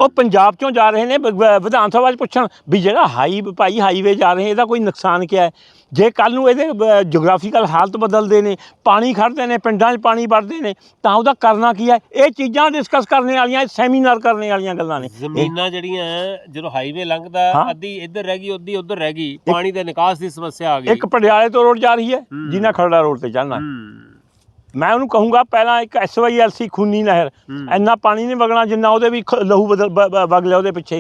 ਉਹ ਪੰਜਾਬ ਚੋਂ ਜਾ ਰਹੇ ਨੇ? ਵ- ਵਿਧਾਨ ਸਭਾ 'ਚ ਪੁੱਛਣ ਵੀ ਜਿਹੜਾ ਹਾਈ ਭਾਈ ਹਾਈਵੇ ਜਾ ਰਹੇ ਇਹਦਾ ਕੋਈ ਨੁਕਸਾਨ ਕੀ ਹੈ? ਜੇ ਕੱਲ ਨੂੰ ਇਹਦੇ ਜੀਓਗ੍ਰਾਫੀਕਲ ਹਾਲਤ ਬਦਲਦੇ ਨੇ ਪਾਣੀ ਖੜਦੇ ਨੇ ਪਿੰਡਾਂ 'ਚ ਪਾਣੀ ਵੜਦੇ ਨੇ ਤਾਂ ਉਹਦਾ ਕਰਨਾ ਕੀ ਹੈ? ਇਹ ਚੀਜ਼ਾਂ ਡਿਸਕਸ ਕਰਨ ਵਾਲੀਆਂ ਸੈਮੀਨਾਰ ਕਰਨ ਵਾਲੀਆਂ ਗੱਲਾਂ ਨੇ। ਜ਼ਮੀਨਾਂ ਜਿਹੜੀਆਂ ਹੈ, ਜਦੋਂ ਹਾਈਵੇ ਲੰਘਦਾ ਹਾਂ। ਅੱਧੀ ਇੱਧਰ ਰਹਿ ਗਈ ਅੱਧੀ ਉੱਧਰ ਰਹਿ ਗਈ ਪਾਣੀ ਦੇ ਨਿਕਾਸ ਦੀ ਸਮੱਸਿਆ ਆ ਗਈ। ਇੱਕ ਪਟਿਆਲੇ ਤੋਂ ਰੋਡ ਜਾ ਰਹੀ ਹੈ ਹੂੰ। ਜਿੰਨਾ ਖਰੜਾ ਰੋਡ ਤੇ ਹੂੰ। ਮੈਂ ਉਹਨੂੰ ਕਹੂੰਗਾ ਪਹਿਲਾਂ ਇੱਕ ਐਸਵਾਈਐਲਸੀ ਖੂਨੀ ਨਹਿਰ। ਇੰਨਾ ਪਾਣੀ ਨਹੀਂ ਵਗਣਾ ਜਿੰਨਾ ਉਹਦੇ ਵੀ ਖ- ਲਹੂ ਬਦਲ ਬ- ਬ- ਵਗ ਲਿਆ ਉਹਦੇ ਪਿੱਛੇ।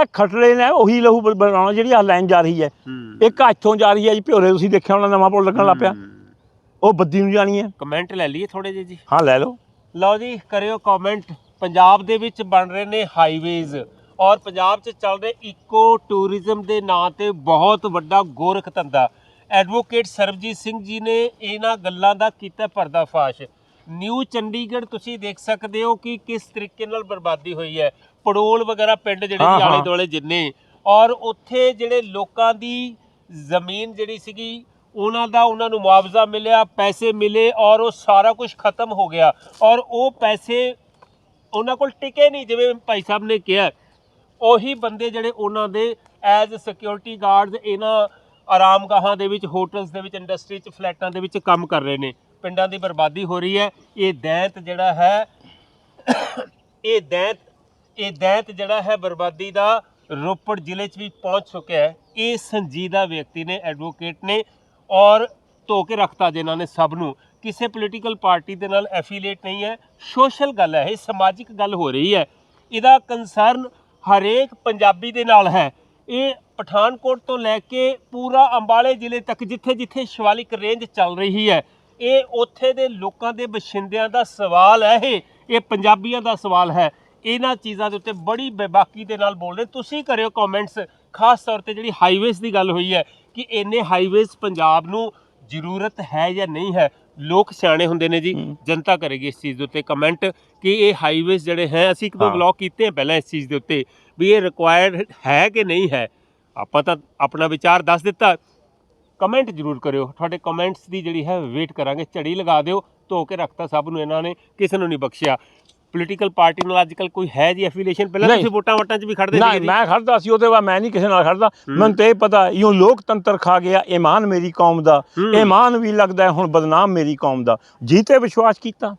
ਇਹ ਖਟੜੇ ਨੇ ਉਹੀ ਲਹੂ ਬ- ਬਣਾਉਣਾ ਜਿਹੜੀ ਆ ਲਾਈਨ ਜਾ ਰਹੀ ਹੈ। ਹੂੰ। ਇੱਕ ਇੱਥੋਂ ਜਾ ਰਹੀ ਹੈ ਜੀ ਭਿਓਰੇ ਤੁਸੀਂ ਦੇਖਿਆ ਹੋਣਾ ਨਵਾਂ ਪੁਲ ਲੱਗਣ ਲੱਗ ਪਿਆ। ਉਹ ਬੱਦੀ ਨੂੰ ਜਾਣੀ ਹੈ। ਕਮੈਂਟ ਲੈ ਲਈਏ ਥੋੜੇ ਜਿਹੇ ਜੀ। ਹਾਂ ਲੈ ਲਓ। ਲਓ ਜੀ ਕਰਿਓ ਕਮੈਂਟ। ਪੰਜਾਬ ਦੇ ਵਿੱਚ ਬਣ ਰਹੇ ਨੇ ਹਾਈਵੇਜ਼। ਔਰ ਪੰਜਾਬ 'ਚ ਚੱਲ ਰਹੇ ਇਕੋ ਟੂਰਿਜ਼ਮ ਦੇ ਨਾਂ ਤੇ ਬਹੁਤ ਵੱਡਾ ਗੋਰਖ ਧੰਦਾ। ਐਡਵੋਕੇਟ ਸਰਬਜੀਤ ਸਿੰਘ ਜੀ ਨੇ ਇਹਨਾਂ ਗੱਲਾਂ ਦਾ ਕੀਤਾ ਪਰਦਾਫਾਸ਼। ਨਿਊ ਚੰਡੀਗੜ੍ਹ ਤੁਸੀਂ ਦੇਖ ਸਕਦੇ ਹੋ ਕਿ ਕਿਸ ਤਰੀਕੇ ਨਾਲ ਬਰਬਾਦੀ ਹੋਈ ਹੈ। ਪੜੋਲ ਵਗੈਰਾ ਪਿੰਡ ਜਿਹੜੇ ਹਾਂ, ਆਲੇ ਹਾਂ। ਦੁਆਲੇ ਜਿੰਨੇ ਔਰ ਉੱਥੇ ਜਿਹੜੇ ਲੋਕਾਂ ਦੀ ਜ਼ਮੀਨ ਜਿਹੜੀ ਸੀਗੀ ਉਹਨਾਂ ਦਾ ਉਹਨਾਂ ਨੂੰ ਮੁਆਵਜ਼ਾ ਮਿਲਿਆ ਪੈਸੇ ਮਿਲੇ ਔਰ ਉਹ ਸਾਰਾ ਕੁਝ ਖਤਮ ਹੋ ਗਿਆ। ਔਰ ਉਹ ਪੈਸੇ ਉਹਨਾਂ ਕੋਲ ਟਿਕੇ ਨਹੀਂ ਜਿਵੇਂ ਭਾਈ ਸਾਹਿਬ ਨੇ ਕਿਹਾ। ਉਹੀ ਬੰਦੇ ਜਿਹੜੇ ਉਹਨਾਂ ਦੇ ਐਜ਼ ਸਿਕਿਉਰਿਟੀ ਗਾਰਡਸ ਇਹਨਾਂ ਆਰਾਮਗਾਹਾਂ ਦੇ ਵਿੱਚ, ਹੋਟਲਸ ਦੇ ਵਿੱਚ ਇੰਡਸਟਰੀ 'ਚ, ਫਲੈਟਾਂ ਦੇ ਵਿੱਚ ਕੰਮ ਕਰ ਰਹੇ ਨੇ। ਪਿੰਡਾਂ ਦੀ ਬਰਬਾਦੀ ਹੋ ਰਹੀ ਹੈ। ਇਹ ਦੈਂਤ ਜਿਹੜਾ ਹੈ, ਇਹ ਦੈਂਤ ਇਹ ਦੈਂਤ ਜਿਹੜਾ ਹੈ ਬਰਬਾਦੀ ਦਾ ਰੋਪੜ ਜ਼ਿਲ੍ਹੇ 'ਚ ਵੀ ਪਹੁੰਚ ਚੁੱਕਿਆ ਹੈ। ਇਹ ਸੰਜੀਦਾ ਵਿਅਕਤੀ ਨੇ ਐਡਵੋਕੇਟ ਨੇ ਔਰ ਧੋ ਕੇ ਰੱਖਤਾ ਜਿਨ੍ਹਾਂ ਨੇ ਸਭ ਨੂੰ। ਕਿਸੇ ਪੋਲੀਟੀਕਲ ਪਾਰਟੀ ਦੇ ਨਾਲ ਐਫੀਲੀਏਟ ਨਹੀਂ ਹੈ। ਸੋਸ਼ਲ ਗੱਲ ਹੈ, ਇਹ ਸਮਾਜਿਕ ਗੱਲ ਹੋ ਰਹੀ ਹੈ। ਇਹਦਾ ਕੰਸਰਨ ਹਰੇਕ ਪੰਜਾਬੀ ਦੇ ਨਾਲ ਹੈ। ਇਹ ਪਠਾਨਕੋਟ ਤੋਂ ਲੈ ਕੇ ਪੂਰਾ ਅੰਬਾਲੇ ਜ਼ਿਲ੍ਹੇ ਤੱਕ ਜਿੱਥੇ ਜਿੱਥੇ ਸ਼ਿਵਾਲਿਕ ਰੇਂਜ ਚੱਲ ਰਹੀ ਹੈ ਇਹ ਉੱਥੇ ਦੇ ਲੋਕਾਂ ਦੇ ਬਸ਼ਿੰਦਿਆਂ ਦਾ ਸਵਾਲ ਹੈ ਇਹ ਇਹ ਪੰਜਾਬੀਆਂ ਦਾ ਸਵਾਲ ਹੈ ਇਹਨਾਂ ਚੀਜ਼ਾਂ ਦੇ ਉੱਤੇ ਬੜੀ ਬੇਬਾਕੀ ਦੇ ਨਾਲ ਬੋਲ ਰਹੇ ਤੁਸੀਂ ਕਰਿਓ ਕਮੈਂਟਸ ਖਾਸ ਤੌਰ ਤੇ ਜਿਹੜੀ ਹਾਈਵੇਜ਼ ਦੀ ਗੱਲ ਹੋਈ ਹੈ ਕਿ ਇੰਨੇ ਹਾਈਵੇਜ਼ ਪੰਜਾਬ ਨੂੰ ਜ਼ਰੂਰਤ ਹੈ ਜਾਂ ਨਹੀਂ ਹੈ ਲੋਕ ਸਿਆਣੇ ਹੁੰਦੇ ਨੇ ਜੀ। ਜਨਤਾ ਕਰੇਗੀ ਇਸ ਚੀਜ਼ ਦੇ ਉੱਤੇ ਕਮੈਂਟ ਕਿ ਇਹ ਹਾਈਵੇਜ਼ ਜਿਹੜੇ ਹੈ ਅਸੀਂ ਇੱਕ ਦੋ। ਬਲੌਗ ਕੀਤੇ ਪਹਿਲਾਂ ਇਸ ਚੀਜ਼ ਦੇ ਉੱਤੇ ਵੀ ਇਹ ਰਿਕੁਆਇਰਡ ਹੈ ਕਿ ਨਹੀਂ ਹੈ ਆਪਾਂ ਤਾਂ ਆਪਣਾ ਵਿਚਾਰ ਦੱਸ ਦਿੱਤਾ। ਕਮੈਂਟ ਜ਼ਰੂਰ ਕਰਿਓ। ਤੁਹਾਡੇ ਕਮੈਂਟਸ ਦੀ ਜਿਹੜੀ ਹੈ ਵੇਟ ਕਰਾਂਗੇ। ਝੜੀ ਲਗਾ ਦਿਓ। ਧੋ ਕੇ ਰੱਖਤਾ ਸਭ ਨੂੰ ਇਹਨਾਂ ਨੇ। ਕਿਸੇ ਨੂੰ ਨਹੀਂ ਬਖਸ਼ਿਆ। ਪੋਲੀਟੀਕਲ ਪਾਰਟੀ ਨਾਲ ਅੱਜਕੱਲ ਕੋਈ ਹੈ ਜੀ ਐਫੀਲੀਏਸ਼ਨ ਪਹਿਲਾਂ ਨਹੀਂ। ਤੁਸੀਂ ਵੋਟਾਂ ਵਟਾਂ 'ਚ ਵੀ ਖੜਦੇ ਨਾ ਸੀਗੇ ਜੀ। ਮੈਂ ਖੜਦਾ ਸੀ ਉਹਦੇ ਬਾਅਦ ਮੈਂ ਨਹੀਂ ਕਿਸੇ ਨਾਲ ਖੜਦਾ ਮੈਨੂੰ ਤੇ ਪਤਾ ਇਉਂ ਲੋਕਤੰਤਰ ਖਾ ਗਿਆ ਈਮਾਨ ਮੇਰੀ ਕੌਮ ਦਾ। ਹੂੰ। ਈਮਾਨ ਵੀ ਲੱਗਦਾ ਹੁਣ ਬਦਨਾਮ ਮੇਰੀ ਕੌਮ ਦਾ। ਜੀਤੇ ਵਿਸ਼ਵਾਸ ਕੀਤਾ।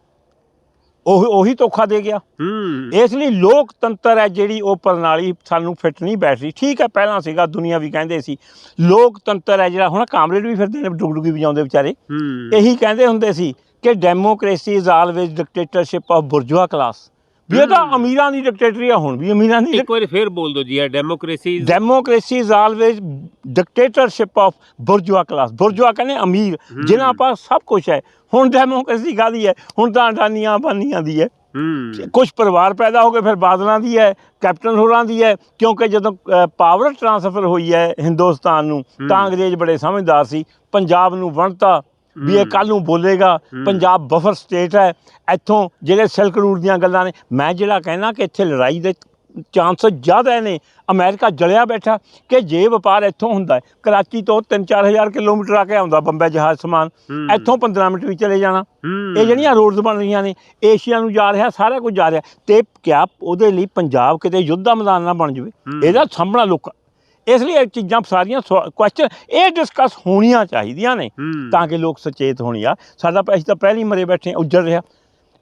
ਉਹ ਉਹੀ ਧੋਖਾ ਦੇ ਗਿਆ। ਹੂੰ। ਇਸ ਲਈ ਲੋਕਤੰਤਰ ਹੈ ਜਿਹੜੀ ਉਹ ਪ੍ਰਣਾਲੀ ਸਾਨੂੰ ਫਿੱਟ ਨਹੀਂ ਬੈਠ ਰਹੀ। ਠੀਕ ਹੈ ਪਹਿਲਾਂ ਸੀਗਾ ਦੁਨੀਆ ਵੀ ਕਹਿੰਦੇ ਸੀ। ਲੋਕਤੰਤਰ ਹੈ ਜਿਹੜਾ ਹੁਣ ਕਾਮਰੇਡ ਵੀ ਫਿਰਦੇ ਨੇ ਡੁਗਡੁਗੀ ਵਜਾਉਂਦੇ ਵਿਚਾਰੇ। ਹੂੰ। ਇਹੀ ਕਹਿੰਦੇ ਹੁੰਦੇ ਸੀ ਕਿ democracy is always dictatorship of bourgeois class ਵੀ ਇਹ ਤਾਂ। ਅਮੀਰਾਂ ਦੀ ਡਿਕਟੇਟਰੀ ਆ ਹੁਣ ਵੀ ਅਮੀਰਾਂ ਦੀ ਇੱਕ ਵਾਰੀ ਫੇਰ ਬੋਲ ਦਿਓ ਜੀ ਇਹ democracy democracy is always dictatorship of bourgeois class bourgeois ਕਹਿੰਦੇ ਅਮੀਰ ਜਿਨ੍ਹਾਂ ਪਾਸ ਸਭ ਕੁਝ ਹੈ। ਹੁਣ ਡੈਮੋਕ੍ਰੇਸੀ ਕਾਹਦੀ ਹੈ? ਹੁਣ ਤਾਂ ਅਡਾਨੀਆਂ ਬਾਨੀਆਂ ਦੀ ਹੈ। ਕੁਝ ਪਰਿਵਾਰ ਪੈਦਾ ਹੋ ਗਏ ਫਿਰ ਬਾਦਲਾਂ ਦੀ ਹੈ ਕੈਪਟਨ ਹੋਰਾਂ ਦੀ ਹੈ ਕਿਉਂਕਿ ਜਦੋਂ ਪਾਵਰ ਟ੍ਰਾਂਸਫਰ ਹੋਈ ਹੈ ਹਿੰਦੁਸਤਾਨ ਨੂੰ ਤਾਂ। ਅੰਗਰੇਜ਼ ਬੜੇ ਸਮਝਦਾਰ ਸੀ। ਪੰਜਾਬ ਨੂੰ ਵੰਡਤਾ ਵੀ ਇਹ। ਕੱਲ ਨੂੰ ਬੋਲੇਗਾ। ਪੰਜਾਬ ਬਫਰ ਸਟੇਟ ਹੈ ਇੱਥੋਂ ਜਿਹੜੇ ਸਿਲਕ ਰੂਟ ਦੀਆਂ ਗੱਲਾਂ ਨੇ ਮੈਂ ਜਿਹੜਾ ਕਹਿਣਾ ਕਿ ਇੱਥੇ ਲੜਾਈ ਦੇ ਚਾਂਸ ਜ਼ਿਆਦਾ ਨੇ ਅਮਰੀਕਾ ਜਲਿਆ ਬੈਠਾ ਕਿ ਜੇ ਵਪਾਰ ਇੱਥੋਂ ਹੁੰਦਾ ਹੈ ਕਰਾਚੀ ਤੋਂ 3-4000 ਕਿਲੋਮੀਟਰ ਆ ਕੇ ਆਉਂਦਾ ਬੰਬੇ ਜਹਾਜ਼ ਸਮਾਨ। ਇੱਥੋਂ 15 ਮਿੰਟ ਵਿੱਚ ਚਲੇ ਜਾਣਾ ਇਹ ਜਿਹੜੀਆਂ ਰੋਡਸ ਬਣ ਰਹੀਆਂ ਨੇ ਏਸ਼ੀਆ ਨੂੰ ਜਾ ਰਿਹਾ ਸਾਰਾ ਕੁਝ ਜਾ ਰਿਹਾ ਤੇ ਕਿਆ ਉਹਦੇ ਲਈ ਪੰਜਾਬ ਕਿਤੇ ਯੁੱਧ ਦਾ ਮੈਦਾਨ ਨਾ ਬਣ ਜਾਵੇ। ਇਹਦਾ ਸਾਹਮਣਾ ਲੋਕ ਇਸ ਲਈ ਇਹ ਚੀਜ਼ਾਂ ਸਾਰੀਆਂ ਕੁਐਸਚਨ ਇਹ ਡਿਸਕਸ ਹੋਣੀਆਂ ਚਾਹੀਦੀਆਂ ਨੇ ਤਾਂ ਕਿ ਲੋਕ ਸੁਚੇਤ ਹੋਣ ਯਾਰ। ਸਾਡਾ ਅਸੀਂ ਤਾਂ ਪਹਿਲੀ ਮਰੇ ਬੈਠੇ ਉੱਜੜ ਰਿਹਾ।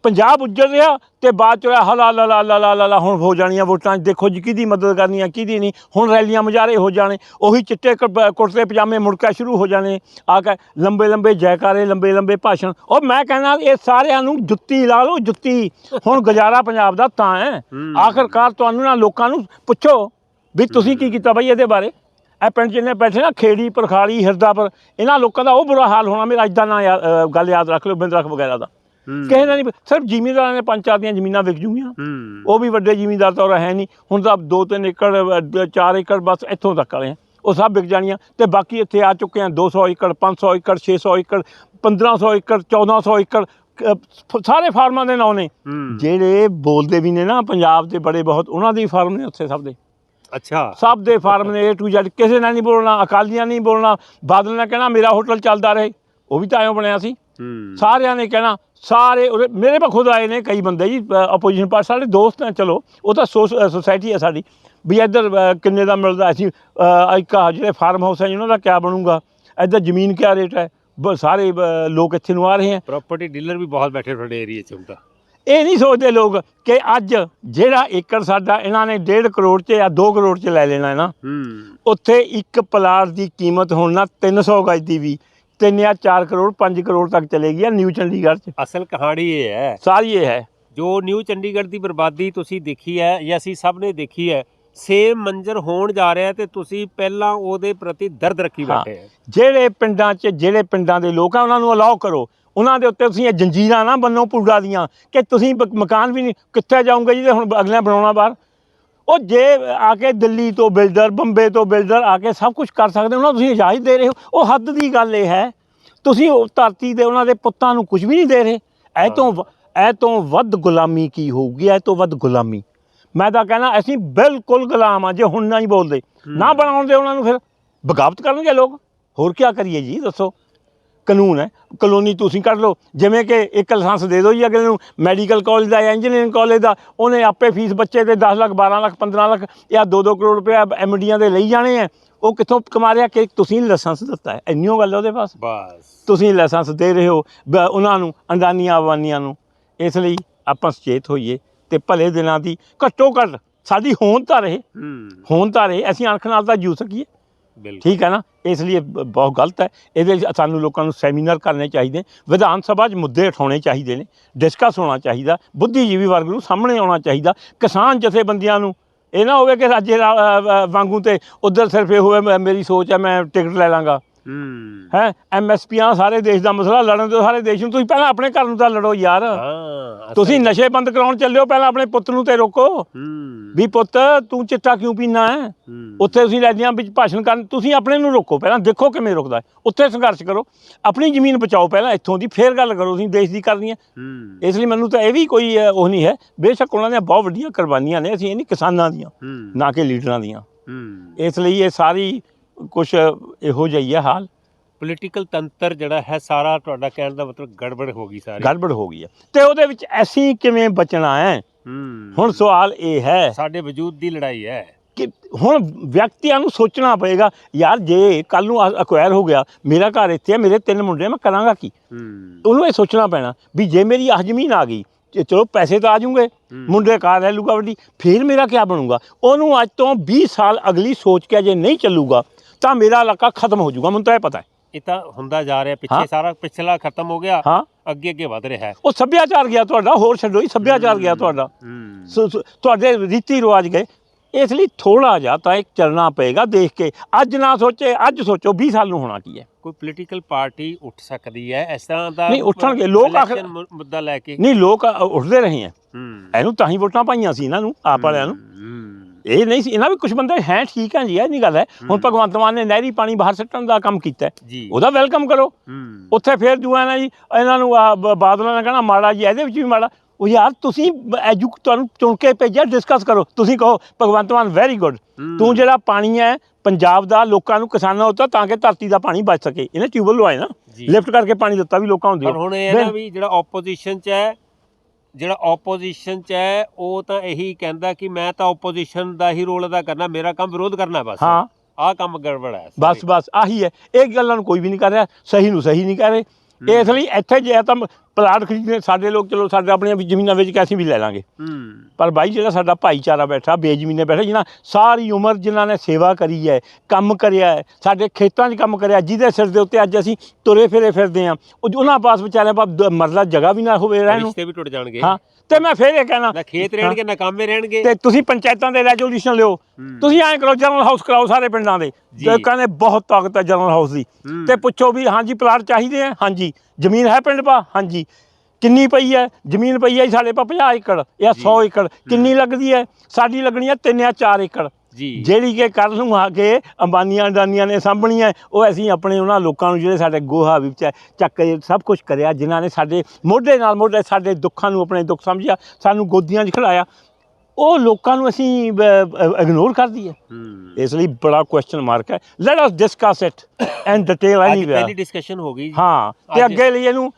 ਪੰਜਾਬ ਉੱਜੜ ਰਿਹਾ ਤੇ ਬਾਅਦ ਚ ਹੋਇਆ ਹਲਾ ਲਾ ਲਾ ਲਾ ਲਾ ਲਾ ਹੁਣ ਹੋ ਜਾਣੀਆਂ ਵੋਟਾਂ ਦੇਖੋ ਜੀ ਕਿਹਦੀ ਮਦਦ ਕਰਨੀ ਆ ਕਿਹਦੀ ਨਹੀਂ। ਹੁਣ ਰੈਲੀਆਂ ਮੁਜ਼ਾਹਰੇ ਹੋ ਜਾਣੇ ਉਹੀ ਚਿੱਟੇ ਕੁੜਤੇ ਪਜਾਮੇ ਮੁੜਕਾ ਸ਼ੁਰੂ ਹੋ ਜਾਣੇ। ਆ ਕੇ ਲੰਬੇ ਲੰਬੇ ਜੈਕਾਰੇ ਲੰਬੇ ਲੰਬੇ ਭਾਸ਼ਣ। ਉਹ ਮੈਂ ਕਹਿੰਦਾ ਇਹ ਸਾਰਿਆਂ ਨੂੰ ਜੁੱਤੀ ਲਾ ਲਓ ਜੁੱਤੀ। ਹੁਣ ਗੁਜ਼ਾਰਾ ਪੰਜਾਬ ਦਾ ਤਾਂ ਹੂੰ। ਆਖਰਕਾਰ ਤੁਹਾਨੂੰ ਨਾ ਲੋਕਾਂ ਨੂੰ ਪੁੱਛੋ। ਵੀ ਤੁਸੀਂ ਕੀ ਕੀਤਾ ਬਈ ਇਹਦੇ ਬਾਰੇ? ਇਹ ਪਿੰਡ ਜਿੰਨੇ ਬੈਠੇ ਨਾ ਖੇੜੀ ਪਰਖਾਲੀ ਹਿਰਦਾਪੁਰ ਇਹਨਾਂ ਲੋਕਾਂ ਦਾ ਉਹ ਬੁਰਾ ਹਾਲ ਹੋਣਾ ਮੇਰਾ ਅੱਜ ਦਾ ਨਾ ਯਾ- ਅ, ਗੱਲ ਯਾਦ ਰੱਖ ਲਓ ਬਿੰਦਰਖ ਵਗੈਰਾ ਦਾ। ਕਿਸੇ ਦਾ ਨਹੀਂ ਸਿਰਫ ਜ਼ਿਮੀਂਦਾਰਾਂ ਨੇ ਪੰਜ ਚਾਰ ਦੀਆਂ ਜ਼ਮੀਨਾਂ ਵਿਕ ਜੂਗੀਆਂ। ਹੂੰ। ਉਹ ਵੀ ਵੱਡੇ ਜ਼ਿਮੀਂਦਾਰ ਤਾਂ ਉਹ ਹੈ ਨਹੀਂ। ਹੁਣ ਤਾਂ 2-3 ਏਕੜ 4 ਏਕੜ ਬਸ ਇੱਥੋਂ ਤੱਕ ਵਾਲੇ ਆ। ਉਹ ਸਭ ਵਿਕ ਜਾਣੀਆਂ। ਤੇ ਬਾਕੀ ਇੱਥੇ ਆ ਚੁੱਕੇ ਆ 200 ਏਕੜ 500 ਏਕੜ 600 ਏਕੜ 1500 ਏਕੜ 1400 ਏਕੜ ਅ, ਫ- ਸਾਰੇ ਫਾਰਮਾਂ ਦੇ ਨਾਂ ਨੇ। ਹੂੰ। ਜਿਹੜੇ ਬੋਲਦੇ ਵੀ ਨੇ ਨਾ ਪੰਜਾਬ ਦੇ ਬੜੇ ਬਹੁਤ ਉਹਨਾਂ ਦੇ ਹੀ ਫਾਰਮ ਨੇ ਉੱਥੇ ਸਭ ਦੇ। ਅੱਛਾ। ਸਭ ਦੇ ਫਾਰਮ ਨੇ A to Z ਕਿਸੇ ਨਾਲ ਨਹੀਂ ਬੋਲਣਾ ਅਕਾਲੀਆਂ ਨਹੀਂ ਬੋਲਣਾ ਬਾਦਲ ਨੇ ਕਹਿਣਾ ਮੇਰਾ ਹੋਟਲ ਚੱਲਦਾ ਰਹੇ। ਉਹ ਵੀ ਤਾਂ ਐਂ ਬਣਿਆ ਸੀ। ਸਾਰਿਆਂ ਨੇ ਕਹਿਣਾ ਸਾਰੇ ਮੇਰੇ ਪਾ ਖੁਦ ਆਏ ਨੇ ਕਈ ਬੰਦੇ ਜੀ ਆਪੋਜੀਸ਼ਨ ਪਾਰਟੀ ਸਾਡੇ ਦੋਸਤ ਨੇ ਚਲੋ ਉਹ ਤਾਂ ਸੋਸਾਇਟੀ ਹੈ ਸਾਡੀ। ਵੀ ਇੱਧਰ ਕਿੰਨੇ ਦਾ ਮਿਲਦਾ ਅਸੀਂ ਇੱਕ ਜਿਹੜੇ ਫਾਰਮ ਹਾਊਸ ਹੈ ਉਹਨਾਂ ਦਾ ਕਿਆ ਬਣੂਗਾ ਇੱਧਰ ਜ਼ਮੀਨ ਕਿਆ ਰੇਟ ਹੈ ਸਾਰੇ ਲੋਕ ਇੱਥੇ ਨੂੰ ਆ ਰਹੇ ਹੈ। ਪ੍ਰਾਪਰਟੀ ਡੀਲਰ ਵੀ ਬਹੁਤ ਬੈਠੇ ਤੁਹਾਡੇ ਏਰੀਆ 'ਚ ਤਾਂ। ਇਹ ਨਹੀਂ ਸੋਚਦੇ ਲੋਕ ਕਿ ਅੱਜ ਜਿਹੜਾ ਏਕੜ ਸਾਡਾ ਇਹਨਾਂ ਨੇ 1.5 ਕਰੋੜ 'ਚ ਜਾਂ 2 ਕਰੋੜ 'ਚ ਲੈ ਲੈਣਾ ਹੈ ਨਾ। ਉੱਥੇ ਇੱਕ ਪਲਾਟ ਦੀ ਕੀਮਤ ਹੁਣ ਨਾ 300 ਗਜ ਦੀ ਵੀ 3 ਜਾਂ 4 ਕਰੋੜ 5 ਕਰੋੜ ਤੱਕ ਚਲੇਗੀ ਆ ਨਿਊ ਚੰਡੀਗੜ੍ਹ 'ਚ। ਅਸਲ ਕਹਾਣੀ ਇਹ ਹੈ। ਸਾਰੀ ਇਹ ਹੈ। ਜੋ ਨਿਊ ਚੰਡੀਗੜ੍ਹ ਦੀ ਬਰਬਾਦੀ ਤੁਸੀਂ ਦੇਖੀ ਹੈ ਜਾਂ ਅਸੀਂ ਸਭ ਨੇ ਦੇਖੀ ਹੈ ਸੇਮ ਮੰਜ਼ਰ ਹੋਣ ਜਾ ਰਿਹਾ ਤੇ ਤੁਸੀਂ ਪਹਿਲਾਂ ਉਹਦੇ ਪ੍ਰਤੀ ਦਰਦ ਰੱਖੀ। ਬੈਠੇ ਜਿਹੜੇ ਪਿੰਡਾਂ 'ਚ ਜਿਹੜੇ ਪਿੰਡਾਂ ਦੇ ਲੋਕ ਆ ਉਹਨਾਂ ਨੂੰ ਅਲਾਉ ਕਰੋ। ਉਹਨਾਂ ਦੇ ਉੱਤੇ ਤੁਸੀਂ ਇਹ ਜੰਜੀਰਾਂ ਨਾ ਬੰਨੋ ਪੁੱਡਾ ਦੀਆਂ ਕਿ ਤੁਸੀਂ ਬ- ਮਕਾਨ ਵੀ ਨਹੀਂ ਕਿੱਥੇ ਜਾਓਗੇ ਜੀ ਤੇ ਹੁਣ ਅਗਲੇ ਬਣਾਉਣਾ ਬਾਹਰ? ਉਹ ਜੇ ਆ ਕੇ ਦਿੱਲੀ ਤੋਂ ਬਿਲਡਰ ਬੰਬੇ ਤੋਂ ਬਿਲਡਰ ਆ ਕੇ ਸਭ ਕੁਝ ਕਰ ਸਕਦੇ ਉਹਨਾਂ ਨੂੰ ਤੁਸੀਂ ਇਜਾਜ਼ਤ ਦੇ ਰਹੇ ਹੋ। ਉਹ ਹੱਦ ਦੀ ਗੱਲ ਇਹ ਹੈ ਤੁਸੀਂ ਉਹ ਧਰਤੀ ਦੇ ਉਹਨਾਂ ਦੇ ਪੁੱਤਾਂ ਨੂੰ ਕੁਝ ਵੀ ਨਹੀਂ ਦੇ ਰਹੇ। ਇਹ ਤੋਂ ਵ- ਇਹ ਤੋਂ ਵੱਧ ਗੁਲਾਮੀ ਕੀ ਹੋਊਗੀ? ਇਹ ਤੋਂ ਵੱਧ ਗੁਲਾਮੀ। ਮੈਂ ਤਾਂ ਕਹਿੰਦਾ ਅਸੀਂ ਬਿਲਕੁਲ ਗੁਲਾਮ ਆ ਜੇ ਹੁਣ ਨਹੀਂ ਬੋਲਦੇ। ਨਾ ਬਣਾਉਣ ਦੇ ਉਹਨਾਂ ਨੂੰ ਫਿਰ ਬਗਾਵਤ ਕਰਨਗੇ ਲੋਕ। ਹੋਰ ਕੀ ਕਰੀਏ ਜੀ ਦੱਸੋ। ਕਾਨੂੰਨ ਹੈ ਕਲੋਨੀ ਤੁਸੀਂ ਕੱਢ ਲਓ। ਜਿਵੇਂ ਕਿ ਇੱਕ ਲਾਇਸੈਂਸ ਦੇ ਦਿਓ ਜੀ ਅਗਲੇ ਨੂੰ ਮੈਡੀਕਲ ਕਾਲਜ ਦਾ ਜਾਂ ਇੰਜੀਨੀਅਰਿੰਗ ਕਾਲਜ ਦਾ ਉਹਨੇ ਆਪੇ ਫੀਸ ਬੱਚੇ ਦੇ 10 ਲੱਖ 12 ਲੱਖ 15 ਲੱਖ ਜਾਂ 2-2 ਕਰੋੜ ਰੁਪਏ ਐਮਡੀਆਂ ਦੇ ਲਈ ਜਾਣੇ ਆ। ਉਹ ਕਿੱਥੋਂ ਕਮਾ ਰਿਹਾ ਕਿ ਤੁਸੀਂ ਲਾਇਸੈਂਸ ਦਿੱਤਾ ਹੈ। ਇੰਨੀਓ ਗੱਲ ਉਹਦੇ ਪਾਸ। ਬਸ। ਤੁਸੀਂ ਲਾਇਸੈਂਸ ਦੇ ਰਹੇ ਹੋ ਉਹਨਾਂ ਨੂੰ ਅੰਡਾਨੀਆਂ ਅਵਾਨੀਆਂ ਨੂੰ। ਇਸ ਲਈ ਆਪਾਂ ਸੁਚੇਤ ਹੋਈਏ ਤੇ ਭਲੇ ਦਿਨਾਂ ਦੀ ਘੱਟੋ ਘੱਟ ਸਾਡੀ ਹੋਂਦ ਤਾਂ ਰਹੇ। ਹੋਂਦ ਤਾਂ ਰਹੇ। ਅਸੀਂ ਅਣਖ ਨਾਲ ਤਾਂ ਜੂ ਸਕੀਏ। ਠੀਕ ਹੈ ਨਾ? ਇਸ ਲਈ ਬ- ਬਹੁਤ ਗਲਤ ਹੈ। ਇਹਦੇ ਲਈ ਸਾਨੂੰ ਲੋਕਾਂ ਨੂੰ ਸੈਮੀਨਾਰ ਕਰਨੇ ਚਾਹੀਦੇ ਵਿਧਾਨ ਸਭਾ 'ਚ ਮੁੱਦੇ ਉਠਾਉਣੇ ਚਾਹੀਦੇ ਨੇ। ਡਿਸਕਸ ਹੋਣਾ ਚਾਹੀਦਾ। ਬੁੱਧੀਜੀਵੀ ਵਰਗ ਨੂੰ ਸਾਹਮਣੇ ਆਉਣਾ ਚਾਹੀਦਾ। ਕਿਸਾਨ ਜਥੇਬੰਦੀਆਂ ਨੂੰ ਇਹ ਨਾ ਹੋਵੇ ਕਿ ਰਾਜੇ ਰਾ- ਅ, ਅ, ਵਾਂਗੂ ਤੇ ਉਧਰ ਸਿਰਫ ਇਹ ਹੋਵੇ ਮੈਂ- ਮੇਰੀ ਸੋਚ ਹੈ ਮੈਂ ਟਿਕਟ ਲੈ ਲਾਂਗਾ। ਹੂੰ। ਹੈ ਐਮਐਸਪੀਆਂ ਸਾਰੇ ਦੇਸ਼ ਦਾ ਮਸਲਾ ਲੜਨ ਦਿਓ ਸਾਰੇ ਦੇਸ਼ ਨੂੰ ਤੁਸੀਂ ਪਹਿਲਾਂ ਆਪਣੇ ਘਰ ਨੂੰ ਤਾਂ ਲੜੋ ਯਾਰ। ਹਾਂ ਤੁਸੀਂ ਨਸ਼ੇ ਬੰਦ ਕਰਾਉਣ ਚੱਲਿਓ ਪਹਿਲਾਂ ਆਪਣੇ ਪੁੱਤ ਨੂੰ ਤੇ ਰੋਕੋ। ਹੂੰ। ਵੀ ਪੁੱਤ ਤੂੰ ਚਿੱਟਾ ਕਿਉਂ ਪੀਣਾ ਹੈ? ਉੱਥੇ ਤੁਸੀਂ ਲੈਦੀਆਂ ਵਿੱਚ ਭਾਸ਼ਣ ਕਰਨ ਤੁਸੀਂ ਆਪਣੇ ਨੂੰ ਰੋਕੋ ਪਹਿਲਾਂ ਦੇਖੋ ਕਿਵੇਂ ਰੁਕਦਾ ਉੱਥੇ ਸੰਘਰਸ਼ ਕਰੋ ਆਪਣੀ ਜ਼ਮੀਨ ਬਚਾਓ ਪਹਿਲਾਂ ਇੱਥੋਂ ਦੀ ਫੇਰ ਗੱਲ ਕਰੋ ਤੁਸੀਂ ਦੇਸ਼ ਦੀ ਕਰਨੀ ਹੈ। ਇਸ ਲਈ ਮੈਨੂੰ ਤਾਂ ਇਹ ਵੀ ਕੋਈ ਉਹ ਨਹੀਂ ਹੈ। ਬੇਸ਼ੱਕ ਉਹਨਾਂ ਦੀਆਂ ਬਹੁਤ ਵੱਡੀਆਂ ਕੁਰਬਾਨੀਆਂ ਨੇ ਅਸੀਂ ਇਹ ਨਹੀਂ ਕਿਸਾਨਾਂ ਦੀਆਂ ਨਾ ਕਿ ਲੀਡਰਾਂ ਦੀਆਂ। ਇਸ ਲਈ ਇਹ ਸਾਰੀ ਕੁਝ ਇਹੋ ਜਿਹੀ ਹੈ ਹਾਲ। ਪੋਲੀਟੀਕਲ ਤੰਤਰ ਜਿਹੜਾ ਹੈ ਸਾਰਾ ਤੁਹਾਡਾ ਕਹਿਣ ਦਾ ਮਤਲਬ ਗੜਬੜ ਹੋ ਗਈ ਸਾਰੀ। ਗੜਬੜ ਹੋ ਗਈ ਹੈ ਤੇ ਉਹਦੇ ਵਿੱਚ ਅਸੀਂ ਕਿਵੇਂ ਬਚਣਾ ਹੈ? ਹੂੰ। ਹੁਣ ਸਵਾਲ ਇਹ ਹੈ ਸਾਡੇ ਵਜੂਦ ਦੀ ਲੜਾਈ ਹੈ। ਕਿ ਹੁਣ ਵਿਅਕਤੀਆਂ ਨੂੰ ਸੋਚਣਾ ਪਏਗਾ ਯਾਰ ਜੇ ਕੱਲ ਨੂੰ ਅਕਵਾਇਰ ਹੋ ਗਿਆ ਮੇਰਾ ਘਰ ਇੱਥੇ ਹੈ ਮੇਰੇ ਤਿੰਨ ਮੁੰਡੇ ਮੈਂ ਕਰਾਂਗਾ ਕੀ? ਹੂੰ। ਉਹਨੂੰ ਇਹ ਸੋਚਣਾ ਪੈਣਾ ਵੀ ਜੇ ਮੇਰੀ ਆਹ ਜ਼ਮੀਨ ਆ ਗਈ ਤੇ ਚਲੋ ਪੈਸੇ ਤਾਂ ਆ ਜਾਊਂਗੇ ਮੁੰਡੇ ਕਾਰ ਲੈ ਲੂਗਾ ਵੱਡੀ ਫਿਰ ਮੇਰਾ ਕੀ ਬਣੂਗਾ? ਉਹਨੂੰ ਅੱਜ ਤੋਂ 20 ਸਾਲ ਅਗਲੀ ਸੋਚ ਕੇ ਜੇ ਨਹੀਂ ਚੱਲੂਗਾ ਤਾਂ ਮੇਰਾ ਇਲਾਕਾ ਖਤਮ ਹੋ ਜਾਊਗਾ ਮੈਨੂੰ ਤਾਂ ਇਹ ਪਤਾ ਹੈ। ਇਹ ਤਾਂ ਹੁੰਦਾ ਜਾ ਰਿਹਾ। ਪਿੱਛੇ ਸਾਰਾ ਪਿਛਲਾ ਖਤਮ ਹੋ ਗਿਆ ਹਾਂ। ਅੱਗੇ ਅੱਗੇ ਵਧ ਰਿਹਾ ਹੈ। ਉਹ ਸੱਭਿਆਚਾਰ ਗਿਆ ਤੁਹਾਡਾ ਹੋਰ ਛੱਡੋ ਹੀ ਸੱਭਿਆਚਾਰ ਗਿਆ ਤੁਹਾਡਾ। ਤੁਹਾਡੇ ਰੀਤੀ ਰਿਵਾਜ ਗਏ। ਇਸ ਲਈ ਥੋੜਾ ਜਿਹਾ ਤਾਂ ਇੱਕ ਚੱਲਣਾ ਪਏਗਾ ਦੇਖ ਕੇ। ਅੱਜ ਨਾ ਸੋਚੇ ਅੱਜ ਸੋਚੋ 20 ਸਾਲ ਨੂੰ ਹੋਣਾ ਕੀ ਹੈ। ਕੋਈ ਪੋਲੀਟੀਕਲ ਪਾਰਟੀ ਉੱਠ ਸਕਦੀ ਹੈ ਇਸ ਤਰ੍ਹਾਂ ਦਾ ਨਹੀਂ, ਉੱਠਣਗੇ। ਲੋਕ ਆਖਰ- ਮੁੱਦਾ ਲੈ ਕੇ। ਨਹੀਂ ਲੋਕ ਉੱਠਦੇ ਰਹੇ ਹੈ। ਇਹਨੂੰ ਤਾਂ ਹੀ ਵੋਟਾਂ ਪਾਈਆਂ ਸੀ ਇਹਨਾਂ ਨੂੰ ਆਪ ਵਾਲਿਆਂ ਨੂੰ। ਇਹ ਨਹੀਂ ਸੀ ਇਹਨਾਂ ਵੀ ਕੁਝ ਬੰਦੇ ਹੈ ਠੀਕ ਹੈ ਜੀ ਇਹ ਨਹੀਂ ਗੱਲ ਹੈ। ਹੁਣ ਭਗਵੰਤ ਮਾਨ ਨੇ ਨਹਿਰੀ ਪਾਣੀ ਬਾਹਰ ਸੁੱਟਣ ਦਾ ਕੰਮ ਕੀਤਾ ਹੈ। ਜੀ। ਉਹਦਾ ਵੈਲਕਮ ਕਰੋ। ਉੱਥੇ ਫੇਰ ਜੂਆ ਨਾ ਜੀ ਇਹਨਾਂ ਨੂੰ ਆਹ ਬ- ਬਾਦਲਾਂ ਨੇ ਕਹਿਣਾ ਮਾੜਾ ਜੀ ਇਹਦੇ ਵਿੱਚ ਵੀ ਮਾੜਾ। ਉਹ ਯਾਰ ਤੁਸੀਂ ਐਜੂ ਤੁਹਾਨੂੰ ਚੁਣ ਕੇ ਭੇਜਿਆ ਡਿਸਕਸ ਕਰੋ। ਤੁਸੀਂ ਕਹੋ ਭਗਵੰਤ ਮਾਨ ਵੈਰੀ ਗੁੱਡ। ਤੂੰ ਜਿਹੜਾ ਪਾਣੀ ਹੈ ਪੰਜਾਬ ਦਾ ਲੋਕਾਂ ਨੂੰ ਕਿਸਾਨਾਂ ਉੱਤੇ ਤਾਂ ਕਿ ਧਰਤੀ ਦਾ ਪਾਣੀ ਬਚ ਸਕੇ। ਇਹਨੇ ਟਿਊਬਲ ਲਵਾਏ ਨਾ। ਜੀ। ਲਿਫਟ ਕਰਕੇ ਪਾਣੀ ਦਿੱਤਾ ਵੀ ਲੋਕਾਂ ਨੂੰ ਪਰ ਦਿਓ ਹੁਣ ਇਹ ਹੈ ਨਾ ਵੀ ਜਿਹੜਾ ਆਪੋਜੀਸ਼ਨ ਚ ਹੈ ਜਿਹੜਾ ਆਪੋਜੀਸ਼ਨ ਚ ਹੈ ਉਹ ਤਾਂ ਇਹੀ ਕਹਿੰਦਾ ਕਿ ਮੈਂ ਤਾਂ ਆਪੋਜੀਸ਼ਨ ਦਾ ਹੀ ਰੋਲ ਅਦਾ ਕਰਨਾ ਮੇਰਾ ਕੰਮ ਵਿਰੋਧ ਕਰਨਾ ਬਸ। ਹਾਂ। ਆਹ ਕੰਮ ਗੜਬੜ ਹੈ ਬਸ ਬਸ ਆਹੀ ਹੈ। ਇਹ ਗੱਲਾਂ ਨੂੰ ਕੋਈ ਵੀ ਨਹੀਂ ਕਰ ਰਿਹਾ ਸਹੀ ਨੂੰ ਸਹੀ ਨਹੀਂ ਕਹਿ ਰਹੇ। ਇਸ ਲਈ ਇੱਥੇ ਜੇ ਤਾਂ ਪਲਾਟ ਖਰੀਦਣੇ ਸਾਡੇ ਲੋਕ ਚਲੋ ਸਾਡੇ ਆਪਣੀਆਂ ਵੀ ਜ਼ਮੀਨਾਂ ਵੇਚ ਕੇ ਅਸੀਂ ਵੀ ਲੈ ਲਾਂਗੇ। ਪਰ ਬਾਈ ਜਿਹੜਾ ਸਾਡਾ ਭਾਈਚਾਰਾ ਬੈਠਾ ਬੇਜ਼ਮੀਨੇ ਬੈਠਾ ਜਿਨ੍ਹਾਂ ਸਾਰੀ ਉਮਰ ਜਿਨ੍ਹਾਂ ਨੇ ਸੇਵਾ ਕਰੀ ਹੈ ਕੰਮ ਕਰਿਆ ਹੈ ਸਾਡੇ ਖੇਤਾਂ 'ਚ ਕੰਮ ਕਰਿਆ ਜਿਹਦੇ ਸਿਰ ਦੇ ਉੱਤੇ ਅੱਜ ਅਸੀਂ ਤੁਰੇ ਫਿਰੇ ਫਿਰਦੇ ਉਹ ਉਹਨਾਂ ਪਾਸ ਵਿਚਾਰਿਆਂ ਦ- ਮਰਲਾ ਜਗ੍ਹਾ ਵੀ ਨਾ ਹੋਵੇ ਰਹਿਣ ਨੂੰ। ਰਿਸ਼ਤੇ ਵੀ ਟੁੱਟ ਜਾਣਗੇ। ਹਾਂ ਤੇ ਮੈਂ ਫੇਰ ਇਹ ਕਹਿਣਾ। ਨਾ ਖੇਤ ਰਹਿਣਗੇ ਨਾ ਕਾਮੇ ਰਹਿਣਗੇ। ਤੇ ਤੁਸੀਂ ਪੰਚਾਇਤਾਂ ਦੇ ਰੈਜੋਲੂਸ਼ਨ ਲਿਓ। ਤੁਸੀਂ ਐਂ ਕਰੋ ਜਨਰਲ ਹਾਊਸ ਕਰਾਓ ਸਾਰੇ ਪਿੰਡਾਂ ਦੇ। ਤੇ ਕਹਿੰਦੇ ਬਹੁਤ ਤਾਕਤ ਹੈ ਜਨਰਲ ਹਾਊਸ ਦੀ। ਤੇ ਪੁੱਛੋ ਵੀ ਹਾਂਜੀ ਪਲਾਟ ਚਾਹੀਦੇ ਆ? ਹਾਂਜੀ। ਜ਼ਮੀਨ ਹੈ ਪਿੰਡ ਪਾ? ਹਾਂਜੀ। ਕਿੰਨੀ ਪਈ ਹੈ? ਜ਼ਮੀਨ ਪਈ ਹੈ ਸਾਡੇ ਪਾ 50 ਏਕੜ ਜਾਂ 100 ਏਕੜ। ਕਿੰਨੀ ਲੱਗਦੀ ਹੈ? ਸਾਡੀ ਲੱਗਣੀ ਹੈ 3 ਜਾਂ 4 ਏਕੜ। ਜੀ। ਜਿਹੜੀ ਕਿ ਕੱਲ ਨੂੰ ਆ ਕੇ ਅੰਬਾਨੀਆਂ ਅਡਾਨੀਆਂ ਨੇ ਸਾਂਭਣੀ ਹੈ, ਉਹ ਅਸੀਂ ਆਪਣੇ ਉਹਨਾਂ ਲੋਕਾਂ ਨੂੰ ਜਿਹੜੇ ਸਾਡੇ ਗੋਹਾ ਵਿੱਚ ਚੱਕ ਕੇ ਸਭ ਕੁਝ ਕਰਿਆ, ਜਿਨ੍ਹਾਂ ਨੇ ਸਾਡੇ ਮੋਢੇ ਨਾਲ ਮੋਢੇ ਸਾਡੇ ਦੁੱਖਾਂ ਨੂੰ ਆਪਣੇ ਦੁੱਖ ਸਮਝਿਆ, ਸਾਨੂੰ ਗੋਦੀਆਂ 'ਚ ਖੜਾਇਆ ਉਹ ਲੋਕਾਂ ਨੂੰ ਅਸੀਂ ਇਗਨੋਰ ਕਰ ਦਈਏ ਹੂੰ ਇਸ ਲਈ ਬੜਾ ਕੁਐਸਚਨ ਮਾਰਕ ਹੈ let us discuss it and detail anywhere ਪਹਿਲੀ ਡਿਸਕਸ਼ਨ ਹੋ ਗਈ। ਹਾਂ ਤੇ ਅੱਗੇ ਲਈ ਇਹਨੂੰ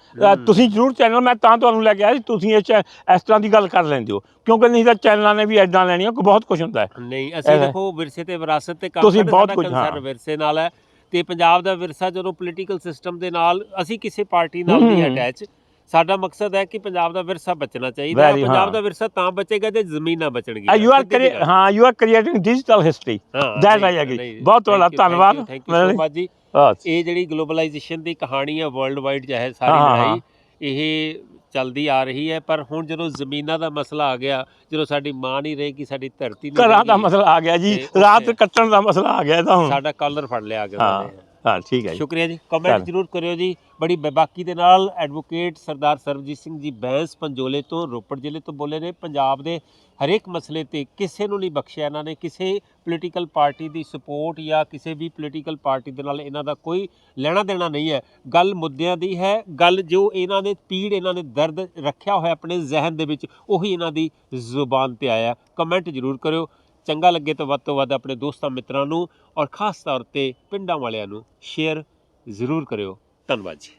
ਤੁਸੀਂ ਜ਼ਰੂਰ ਚੈਨਲ ਮੈਂ ਤਾਂ ਤੁਹਾਨੂੰ ਲੈ ਕੇ ਆਇਆ ਸੀ ਤੁਸੀਂ 'ਚ ਇਸ ਤਰ੍ਹਾਂ ਦੀ ਗੱਲ ਕਰ ਲੈਂਦੇ ਹੋ ਕਿਉਂਕਿ ਨਹੀਂ ਤਾਂ ਚੈਨਲਾਂ ਨੇ ਵੀ ਐਡਾਂ ਲੈਣੀਆਂ ਕੋਈ ਬਹੁਤ ਕੁਝ ਹੁੰਦਾ ਹੈ ਨਹੀਂ ਅਸੀਂ। ਦੇਖੋ ਵਿਰਸੇ ਤੇ ਵਿਰਾਸਤ ਤੇ ਕੰਮ ਤੁਸੀਂ ਬਹੁਤ ਕੁਝ, ਹਾਂ। ਵਿਰਸੇ ਨਾਲ ਹੈ ਤੇ ਪੰਜਾਬ ਦਾ ਵਿਰਸਾ ਜਦੋਂ ਪੋਲੀਟੀਕਲ ਸਿਸਟਮ ਦੇ ਨਾਲ ਅਸੀਂ ਕਿਸੇ ਪਾਰਟੀ ਨਾਲ ਨਹੀਂ। ਅਟੈਚ ਸਾਡਾ ਮਕਸਦ ਹੈ ਕਿ ਪੰਜਾਬ ਦਾ ਵਿਰਸਾ ਬਚਣਾ ਚਾਹੀਦਾ ਹੈ Very, ਪੰਜਾਬ ਹਾਂ। ਦਾ ਵਿਰਸਾ ਤਾਂ ਬਚੇਗਾ ਜੇ ਜ਼ਮੀਨਾਂ ਬਚਣਗੀਆਂ। ਯੂ ਆਰ ਸਿੱਧੀ ਗੱਲ। ਹਾਂ you are creating digital history ਹਾਂ, That ਨਹੀਂ. ਨਹੀਂ, ਬਹੁਤ thank ਤੁਹਾਡਾ you, thank ਧੰਨਵਾਦ। you, thank you so much ਜੀ। ਬਸ ਇਹ ਜਿਹੜੀ ਗਲੋਬਲਾਈਜੇਸ਼ਨ ਦੀ ਕਹਾਣੀ ਹੈ ਵਰਲਡ ਵਾਈਡ ਚਾਹੇ ਸਾਰੀ ਹਾਂ, ਹਾਂ, ਲੜਾਈ ਇਹ ਚੱਲਦੀ ਆ ਰਹੀ ਹੈ ਪਰ ਹੁਣ ਜਦੋਂ ਜ਼ਮੀਨਾਂ ਦਾ ਮਸਲਾ ਆ ਗਿਆ ਜਦੋਂ ਸਾਡੀ ਮਾਂ ਨਹੀਂ ਰਹੇਗੀ ਸਾਡੀ ਧਰਤੀ ਨਹੀਂ ਘਰਾਂ ਦਾ ਰਹੇਗੀ, ਮਸਲਾ ਆ ਗਿਆ ਜੀ ਤੇ ਉੱਥੇ- ਰਾਤ ਕੱਟਣ ਦਾ ਮਸਲਾ ਆ ਗਿਆ ਇਹ ਤਾਂ ਹੁਣ। ਸਾਡਾ ਕਾਲਰ ਫੜ ਲਿਆ ਗਿਆ ਹਾਂ। ਉਹਨਾਂ ਨੇ। ਹਾਂ ਠੀਕ ਹੈ ਜੀ। ਸ਼ੁਕਰੀਆ ਜੀ। ਕਮੈਂਟ। ਜਰੂਰ ਕਰਿਓ ਜੀ। ਬੜੀ ਬੇਬਾਕੀ ਦੇ ਨਾਲ ਐਡਵੋਕੇਟ ਸਰਦਾਰ ਸਰਬਜੀਤ ਸਿੰਘ ਜੀ ਬੈਂਸ ਪੰਜੋਲੇ ਤੋਂ ਰੋਪੜ ਜ਼ਿਲ੍ਹੇ ਤੋਂ ਬੋਲੇ ਨੇ। ਪੰਜਾਬ ਦੇ ਹਰੇਕ ਮਸਲੇ ਤੇ ਕਿਸੇ ਨੂੰ ਨਹੀਂ ਬਖਸ਼ਿਆ ਇਹਨਾਂ ਨੇ। ਕਿਸੇ ਪੋਲੀਟੀਕਲ ਪਾਰਟੀ ਦੀ ਸਪੋਰਟ ਜਾਂ ਕਿਸੇ ਵੀ ਪੋਲੀਟੀਕਲ ਪਾਰਟੀ ਦੇ ਨਾਲ ਇਹਨਾਂ ਦਾ ਕੋਈ ਲੈਣਾ ਦੇਣਾ ਨਹੀਂ ਹੈ। ਗੱਲ ਮੁੱਦਿਆਂ ਦੀ ਹੈ। ਗੱਲ ਜੋ ਇਹਨਾਂ ਨੇ ਪੀੜ ਇਹਨਾਂ ਨੇ ਦਰਦ ਰੱਖਿਆ ਹੋਇਆ ਆਪਣੇ ਜ਼ਿਹਨ ਦੇ ਵਿੱਚ ਉਹੀ ਇਹਨਾਂ ਦੀ ਜ਼ੁਬਾਨ ਤੇ ਆਇਆ। ਕਮੈਂਟ ਜਰੂਰ ਕਰਿਓ। ਚੰਗਾ ਲੱਗੇ ਤਾਂ ਵੱਧ ਤੋਂ ਵੱਧ ਆਪਣੇ ਦੋਸਤਾਂ ਮਿੱਤਰਾਂ ਨੂੰ ਔਰ ਖਾਸ ਤੌਰ ਤੇ ਪਿੰਡਾਂ ਵਾਲਿਆਂ ਨੂੰ ਸ਼ੇਅਰ ਜ਼ਰੂਰ ਕਰਿਓ। ਧੰਨਵਾਦ ਜੀ।